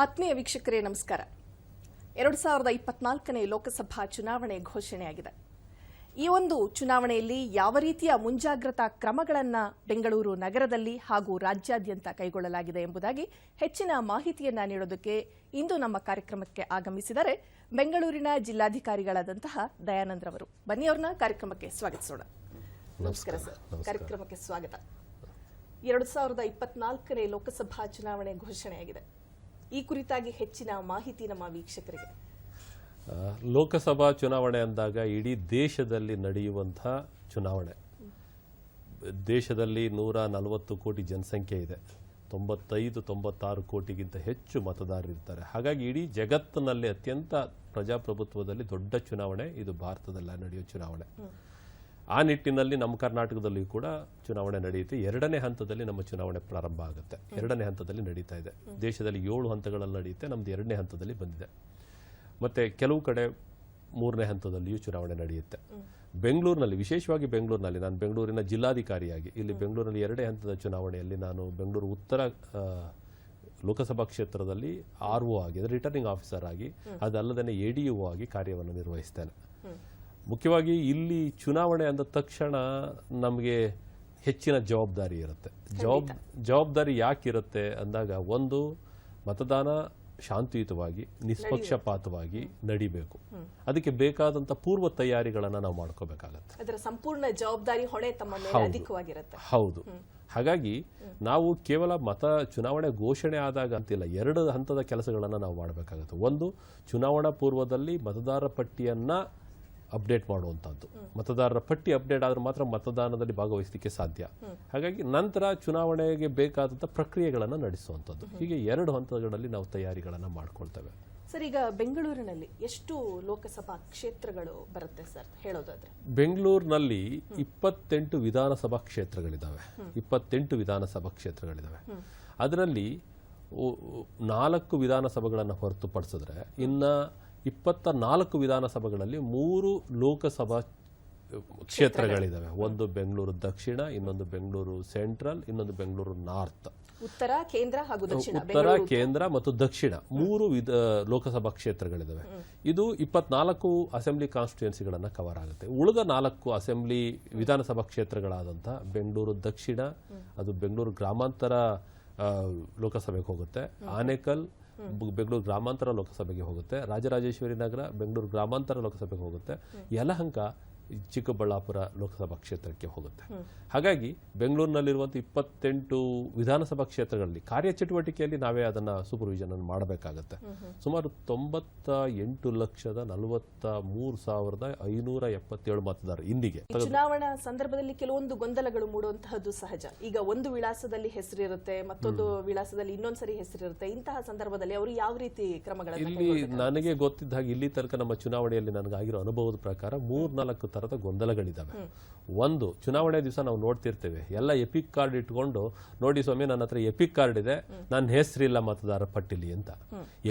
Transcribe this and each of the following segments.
ಆತ್ಮೀಯ ವೀಕ್ಷಕರೇ ನಮಸ್ಕಾರ. ಎರಡು ಸಾವಿರದ ಇಪ್ಪತ್ನಾಲ್ಕನೇ ಲೋಕಸಭಾ ಚುನಾವಣೆ ಘೋಷಣೆಯಾಗಿದೆ. ಈ ಒಂದು ಚುನಾವಣೆಯಲ್ಲಿ ಯಾವ ರೀತಿಯ ಮುಂಜಾಗ್ರತಾ ಕ್ರಮಗಳನ್ನು ಬೆಂಗಳೂರು ನಗರದಲ್ಲಿ ಹಾಗೂ ರಾಜ್ಯಾದ್ಯಂತ ಕೈಗೊಳ್ಳಲಾಗಿದೆ ಎಂಬುದಾಗಿ ಹೆಚ್ಚಿನ ಮಾಹಿತಿಯನ್ನ ನೀಡೋದಕ್ಕೆ ಇಂದು ನಮ್ಮ ಕಾರ್ಯಕ್ರಮಕ್ಕೆ ಆಗಮಿಸಿದರೆ ಬೆಂಗಳೂರಿನ ಜಿಲ್ಲಾಧಿಕಾರಿಗಳಾದಂತಹ ದಯಾನಂದ್ ರವರು. ಬನ್ನಿ ಅವ್ರನ್ನ ಕಾರ್ಯಕ್ರಮಕ್ಕೆ ಸ್ವಾಗತಿಸೋಣ. ನಮಸ್ಕಾರ ಸರ್. ಕಾರ್ಯಕ್ರಮಕ್ಕೆ ಸ್ವಾಗತ. ಎರಡು ಸಾವಿರದ ಇಪ್ಪತ್ನಾಲ್ಕನೇ ಲೋಕಸಭಾ ಚುನಾವಣೆ ಘೋಷಣೆಯಾಗಿದೆ. ಈ ಕುರಿತಾಗಿ ಹೆಚ್ಚಿನ ಮಾಹಿತಿ ನಮ್ಮ ವೀಕ್ಷಕರಿಗೆ. ಲೋಕಸಭಾ ಚುನಾವಣೆ ಅಂದಾಗ ಇಡೀ ದೇಶದಲ್ಲಿ ನಡೆಯುವಂಥ ಚುನಾವಣೆ. ದೇಶದಲ್ಲಿ ನೂರ ನಲವತ್ತು ಕೋಟಿ ಜನಸಂಖ್ಯೆ ಇದೆ. ತೊಂಬತ್ತೈದು ತೊಂಬತ್ತಾರು ಕೋಟಿಗಿಂತ ಹೆಚ್ಚು ಮತದಾರರಿರ್ತಾರೆ ಹಾಗಾಗಿ ಇಡೀ ಜಗತ್ತಿನಲ್ಲಿ ಅತ್ಯಂತ ಪ್ರಜಾಪ್ರಭುತ್ವದಲ್ಲಿ ದೊಡ್ಡ ಚುನಾವಣೆ ಇದು ಭಾರತದಲ್ಲ ನಡೆಯುವ ಚುನಾವಣೆ. ಆ ನಿಟ್ಟಿನಲ್ಲಿ ನಮ್ಮ ಕರ್ನಾಟಕದಲ್ಲಿಯೂ ಕೂಡ ಚುನಾವಣೆ ನಡೆಯುತ್ತೆ. ಎರಡನೇ ಹಂತದಲ್ಲಿ ನಮ್ಮ ಚುನಾವಣೆ ಪ್ರಾರಂಭ ಆಗುತ್ತೆ. ಎರಡನೇ ಹಂತದಲ್ಲಿ ನಡೀತಾ ಇದೆ. ದೇಶದಲ್ಲಿ ಏಳು ಹಂತಗಳಲ್ಲಿ ನಡೆಯುತ್ತೆ. ನಮ್ಮದು ಎರಡನೇ ಹಂತದಲ್ಲಿ ಬಂದಿದೆ. ಮತ್ತೆ ಕೆಲವು ಕಡೆ ಮೂರನೇ ಹಂತದಲ್ಲಿಯೂ ಚುನಾವಣೆ ನಡೆಯುತ್ತೆ. ಬೆಂಗಳೂರಿನಲ್ಲಿ, ವಿಶೇಷವಾಗಿ ಬೆಂಗಳೂರಿನಲ್ಲಿ, ನಾನು ಬೆಂಗಳೂರಿನ ಜಿಲ್ಲಾಧಿಕಾರಿಯಾಗಿ, ಇಲ್ಲಿ ಬೆಂಗಳೂರಿನಲ್ಲಿ ಎರಡೇ ಹಂತದ ಚುನಾವಣೆಯಲ್ಲಿ ನಾನು ಬೆಂಗಳೂರು ಉತ್ತರ ಲೋಕಸಭಾ ಕ್ಷೇತ್ರದಲ್ಲಿ ಆರ್ ಒ ಆಗಿ ರಿಟರ್ನಿಂಗ್ ಆಫೀಸರ್ ಆಗಿ ಅದಲ್ಲದೇ ಎ ಡಿ ಯು ಆಗಿ ಕಾರ್ಯವನ್ನು ನಿರ್ವಹಿಸ್ತೇನೆ. ಮುಖ್ಯವಾಗಿ ಇಲ್ಲಿ ಚುನಾವಣೆ ಅಂದ ತಕ್ಷಣ ನಮಗೆ ಹೆಚ್ಚಿನ ಜವಾಬ್ದಾರಿ ಇರುತ್ತೆ. ಜವಾಬ್ ಜವಾಬ್ದಾರಿ ಯಾಕಿರುತ್ತೆ ಅಂದಾಗ ಒಂದು ಮತದಾನ ಶಾಂತಿಯುತವಾಗಿ ನಿಷ್ಪಕ್ಷಪಾತವಾಗಿ ನಡಿಬೇಕು. ಅದಕ್ಕೆ ಬೇಕಾದಂತ ಪೂರ್ವ ತಯಾರಿಗಳನ್ನ ನಾವು ಮಾಡ್ಕೋಬೇಕಾಗತ್ತೆ. ಅದರ ಸಂಪೂರ್ಣ ಜವಾಬ್ದಾರಿ ಹೊಣೆ ತಮ್ಮ ಮೇಲೆ ಅಧಿಕವಾಗಿರುತ್ತೆ. ಹೌದು. ಹಾಗಾಗಿ ನಾವು ಕೇವಲ ಮತ ಚುನಾವಣೆ ಘೋಷಣೆ ಆದಾಗ ಅಂತಿಲ್ಲ ಎರಡು ಹಂತದ ಕೆಲಸಗಳನ್ನು ನಾವು ಮಾಡಬೇಕಾಗುತ್ತೆ. ಒಂದು ಚುನಾವಣಾ ಪೂರ್ವದಲ್ಲಿ ಮತದಾರ ಪಟ್ಟಿಯನ್ನ ಅಪ್ಡೇಟ್ ಮಾಡುವಂಥದ್ದು. ಮತದಾರರ ಪಟ್ಟಿ ಅಪ್ಡೇಟ್ ಆದರೆ ಮಾತ್ರ ಮತದಾನದಲ್ಲಿ ಭಾಗವಹಿಸಲಿಕ್ಕೆ ಸಾಧ್ಯ. ಹಾಗಾಗಿ ನಂತರ ಚುನಾವಣೆಗೆ ಬೇಕಾದಂಥ ಪ್ರಕ್ರಿಯೆಗಳನ್ನು ನಡೆಸುವಂಥದ್ದು. ಹೀಗೆ ಎರಡು ಹಂತಗಳಲ್ಲಿ ನಾವು ತಯಾರಿಗಳನ್ನು ಮಾಡ್ಕೊಳ್ತೇವೆ. ಸರ್ ಈಗ ಬೆಂಗಳೂರಿನಲ್ಲಿ ಎಷ್ಟು ಲೋಕಸಭಾ ಕ್ಷೇತ್ರಗಳು ಬರುತ್ತೆ ಸರ್ ಹೇಳೋದಾದ್ರೆ? ಬೆಂಗಳೂರಿನಲ್ಲಿ ಇಪ್ಪತ್ತೆಂಟು ವಿಧಾನಸಭಾ ಕ್ಷೇತ್ರಗಳಿದ್ದಾವೆ ಇಪ್ಪತ್ತೆಂಟು ವಿಧಾನಸಭಾ ಕ್ಷೇತ್ರಗಳಿದ್ದಾವೆ ಅದರಲ್ಲಿ ನಾಲ್ಕು ವಿಧಾನಸಭೆಗಳನ್ನು ಹೊರತುಪಡಿಸಿದ್ರೆ ಇನ್ನ ಇಪ್ಪತ್ತ ನಾಲ್ಕು ವಿಧಾನಸಭೆಗಳಲ್ಲಿ ಮೂರು ಲೋಕಸಭಾ ಕ್ಷೇತ್ರಗಳಿದ್ದಾವೆ ಒಂದು ಬೆಂಗಳೂರು ದಕ್ಷಿಣ ಇನ್ನೊಂದು ಬೆಂಗಳೂರು ಸೆಂಟ್ರಲ್ ಇನ್ನೊಂದು ಬೆಂಗಳೂರು ನಾರ್ತ್. ಉತ್ತರ ಕೇಂದ್ರ ಹಾಗೂ ದಕ್ಷಿಣ ಉತ್ತರ. ಕೇಂದ್ರ ಮತ್ತು ದಕ್ಷಿಣ ಮೂರು ವಿಧ ಲೋಕಸಭಾ ಕ್ಷೇತ್ರಗಳಿದ್ದಾವೆ ಇದು ಇಪ್ಪತ್ನಾಲ್ಕು ಅಸೆಂಬ್ಲಿ ಕಾನ್ಸ್ಟಿಟ್ಯೂನ್ಸಿಗಳನ್ನು ಕವರ್ ಆಗುತ್ತೆ. ಉಳಿದ ನಾಲ್ಕು ಅಸೆಂಬ್ಲಿ ವಿಧಾನಸಭಾ ಕ್ಷೇತ್ರಗಳಾದಂಥ ಬೆಂಗಳೂರು ದಕ್ಷಿಣ ಅದು ಬೆಂಗಳೂರು ಗ್ರಾಮಾಂತರ ಲೋಕಸಭೆಗೆ ಹೋಗುತ್ತೆ. ಆನೇಕಲ್ ಬೆಂಗಳೂರು ಗ್ರಾಮಾಂತರ ಲೋಕಸಭೆಗೆ ಹೋಗುತ್ತೆ. ರಾಜರಾಜೇಶ್ವರಿ ನಗರ ಬೆಂಗಳೂರು ಗ್ರಾಮಾಂತರ ಲೋಕಸಭೆಗೆ ಹೋಗುತ್ತೆ. ಯಲಹಂಕ ಚಿಕ್ಕಬಳ್ಳಾಪುರ ಲೋಕಸಭಾ ಕ್ಷೇತ್ರಕ್ಕೆ ಹೋಗುತ್ತೆ. ಹಾಗಾಗಿ ಬೆಂಗಳೂರಿನಲ್ಲಿರುವಂಥ ಇಪ್ಪತ್ತೆಂಟು ವಿಧಾನಸಭಾ ಕ್ಷೇತ್ರಗಳಲ್ಲಿ ಕಾರ್ಯಚಟುವಟಿಕೆಯಲ್ಲಿ ನಾವೇ ಅದನ್ನ ಸೂಪರ್ವಿಷನ್ ಅನ್ನು ಮಾಡಬೇಕಾಗತ್ತೆ. ಸುಮಾರು ತೊಂಬತ್ತ ಎಂಟು ಲಕ್ಷದ ನಲವತ್ತ ಮೂರು ಸಾವಿರದ ಐನೂರ ಎಪ್ಪತ್ತೇಳು ಮತದಾರರು ಇಂದಿಗೆ. ಚುನಾವಣಾ ಸಂದರ್ಭದಲ್ಲಿ ಕೆಲವೊಂದು ಗೊಂದಲಗಳು ಮೂಡುವಂತಹದ್ದು ಸಹಜ. ಈಗ ಒಂದು ವಿಳಾಸದಲ್ಲಿ ಹೆಸರಿರುತ್ತೆ ಮತ್ತೊಂದು ವಿಳಾಸದಲ್ಲಿ ಇನ್ನೊಂದ್ಸರಿ ಹೆಸರಿರುತ್ತೆ. ಇಂತಹ ಸಂದರ್ಭದಲ್ಲಿ ಅವರು ಯಾವ ರೀತಿ ಕ್ರಮಗಳನ್ನು ಇಲ್ಲಿ ನನಗೆ ಗೊತ್ತಿದ್ದ ಹಾಗೆ ಇಲ್ಲಿ ತನಕ ನಮ್ಮ ಚುನಾವಣೆಯಲ್ಲಿ ನನಗಾಗಿರೋ ಅನುಭವದ ಪ್ರಕಾರ ಮೂರ್ನಾಲ್ಕು ತರದ ಗೊಂದಲಗಳಿದ್ದಾವೆ. ಒಂದು ಚುನಾವಣೆ ದಿವಸ ನಾವು ನೋಡ್ತಿರ್ತೇವೆ. ಎಲ್ಲ ಎಪಿಕ್ ಕಾರ್ಡ್ ಇಟ್ಕೊಂಡು ನೋಡಿ ಸ್ವಾಮಿ ನನ್ನ ಹತ್ರ ಎಪಿಕ್ ಕಾರ್ಡ್ ಇದೆ ನನ್ನ ಹೆಸರಿಲ್ಲ ಮತದಾರ ಪಟ್ಟಿಲಿ ಅಂತ.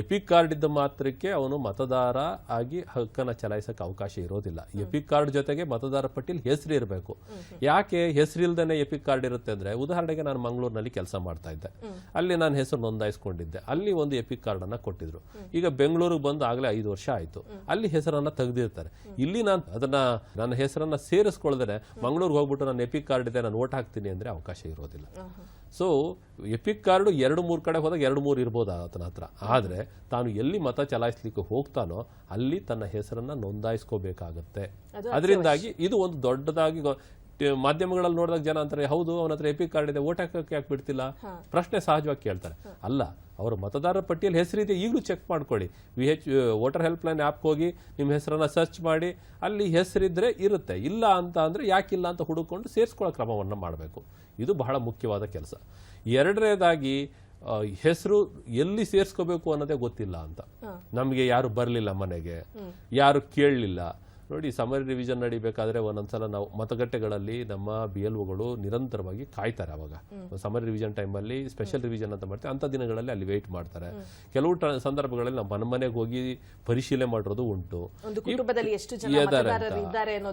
ಎಪಿಕ್ ಕಾರ್ಡ್ ಇದ್ದ ಮಾತ್ರಕ್ಕೆ ಅವನು ಮತದಾರ ಆಗಿ ಹಕ್ಕನ್ನ ಚಲಾಯಿಸಕ್ಕೆ ಅವಕಾಶ ಇರೋದಿಲ್ಲ. ಎಪಿಕ್ ಕಾರ್ಡ್ ಜೊತೆಗೆ ಮತದಾರ ಪಟ್ಟಿಲಿ ಹೆಸರು ಇರಬೇಕು. ಯಾಕೆ ಹೆಸರಿಲ್ದೇನೆ ಎಪಿಕ್ ಕಾರ್ಡ್ ಇರುತ್ತೆ ಅಂದ್ರೆ ಉದಾಹರಣೆಗೆ ನಾನು ಮಂಗಳೂರಿನಲ್ಲಿ ಕೆಲಸ ಮಾಡ್ತಾ ಇದ್ದೆ. ಅಲ್ಲಿ ನಾನು ಹೆಸರು ನೋಂದಾಯಿಸ್ಕೊಂಡಿದ್ದೆ. ಅಲ್ಲಿ ಒಂದು ಎಪಿಕ್ ಕಾರ್ಡ್ ಅನ್ನ ಕೊಟ್ಟಿದ್ರು ಈಗ ಬೆಂಗಳೂರಿಗೆ ಬಂದು ಆಗಲೇ ಐದು ವರ್ಷ ಆಯ್ತು. ಅಲ್ಲಿ ಹೆಸರನ್ನ ತೆಗೆದಿರ್ತಾರೆ. ಇಲ್ಲಿ ನಾನು ಅದನ್ನ ನನ್ನ ಹೆಸರನ್ನ ಸೇರಿಸ್ಕೊಳ್ದೇ ಮಂಗಳೂರಿಗೆ ಹೋಗ್ಬಿಟ್ಟು ನಾನು ಎಪಿಕ್ ಕಾರ್ಡ್ ಇದೆ ನಾನು ಓಟ್ ಹಾಕ್ತೀನಿ ಅಂದ್ರೆ ಅವಕಾಶ ಇರೋದಿಲ್ಲ. ಸೊ ಎಪಿಕ್ ಕಾರ್ಡ್ ಎರಡು ಮೂರು ಕಡೆ ಹೋದಾಗ ಎರಡು ಮೂರು ಇರ್ಬೋದು ಆತನ ಹತ್ರ. ಆದರೆ ತಾನು ಎಲ್ಲಿ ಮತ ಚಲಾಯಿಸ್ಲಿಕ್ಕೆ ಹೋಗ್ತಾನೋ ಅಲ್ಲಿ ತನ್ನ ಹೆಸರನ್ನ ನೋಂದಾಯಿಸ್ಕೋಬೇಕಾಗತ್ತೆ. ಅದರಿಂದಾಗಿ ಇದು ಒಂದು ದೊಡ್ಡದಾಗಿ ಮಾಧ್ಯಮಗಳಲ್ಲಿ ನೋಡಿದಾಗ ಜನ ಅಂತಾರೆ ಹೌದು ಅವನ ಹತ್ರ ಎಪಿ ಕಾರ್ಡ್ ಇದೆ ಓಟ್ ಹಾಕೋಕೆ ಯಾಕೆ ಬಿಡ್ತಿಲ್ಲ? ಪ್ರಶ್ನೆ ಸಹಜವಾಗಿ ಕೇಳ್ತಾರೆ. ಅಲ್ಲ ಅವರು ಮತದಾರರ ಪಟ್ಟಿಯಲ್ಲಿ ಹೆಸರಿದೆ ಈಗಲೂ ಚೆಕ್ ಮಾಡ್ಕೊಳ್ಳಿ. V H voter helpline ಆ್ಯಪ್ಗೆ ಹೋಗಿ ನಿಮ್ಮ ಹೆಸರನ್ನ ಸರ್ಚ್ ಮಾಡಿ ಅಲ್ಲಿ ಹೆಸರಿದ್ರೆ ಇರುತ್ತೆ. ಇಲ್ಲ ಅಂತ ಅಂದರೆ ಯಾಕಿಲ್ಲ ಅಂತ ಹುಡುಕೊಂಡು ಸೇರಿಸ್ಕೊಳ್ಳೋ ಕ್ರಮವನ್ನು ಮಾಡಬೇಕು. ಇದು ಬಹಳ ಮುಖ್ಯವಾದ ಕೆಲಸ. ಎರಡನೇದಾಗಿ ಹೆಸರು ಎಲ್ಲಿ ಸೇರಿಸ್ಕೋಬೇಕು ಅನ್ನೋದೇ ಗೊತ್ತಿಲ್ಲ ಅಂತ. ನಮಗೆ ಯಾರು ಬರಲಿಲ್ಲ ಮನೆಗೆ ಯಾರು ಕೇಳಲಿಲ್ಲ ನೋಡಿ ಸಮರ್ ರಿವಿಷನ್ ನಡಿಬೇಕಾದ್ರೆ ಒಂದೊಂದ್ಸಲ ನಾವು ಮತಗಟ್ಟೆಗಳಲ್ಲಿ ನಮ್ಮ ಬಿ ಎಲ್ ಒಗಳು ನಿರಂತರವಾಗಿ ಕಾಯ್ತಾರೆ ಅವಾಗ. ಸಮರ್ ರಿವಿಷನ್ ಟೈಮಲ್ಲಿ ಸ್ಪೆಷಲ್ ರಿವಿಷನ್ ಅಂತ ಮಾಡ್ತಾರೆ ಅಂತ ದಿನಗಳಲ್ಲಿ ಅಲ್ಲಿ ವೆಯ್ಟ್ ಮಾಡ್ತಾರೆ. ಕೆಲವು ಟ- ಸಂದರ್ಭಗಳಲ್ಲಿ ನಾವು ಮನೆ ಮನೆಗೆ ಹೋಗಿ ಪರಿಶೀಲನೆ ಮಾಡಿರೋದು ಉಂಟು.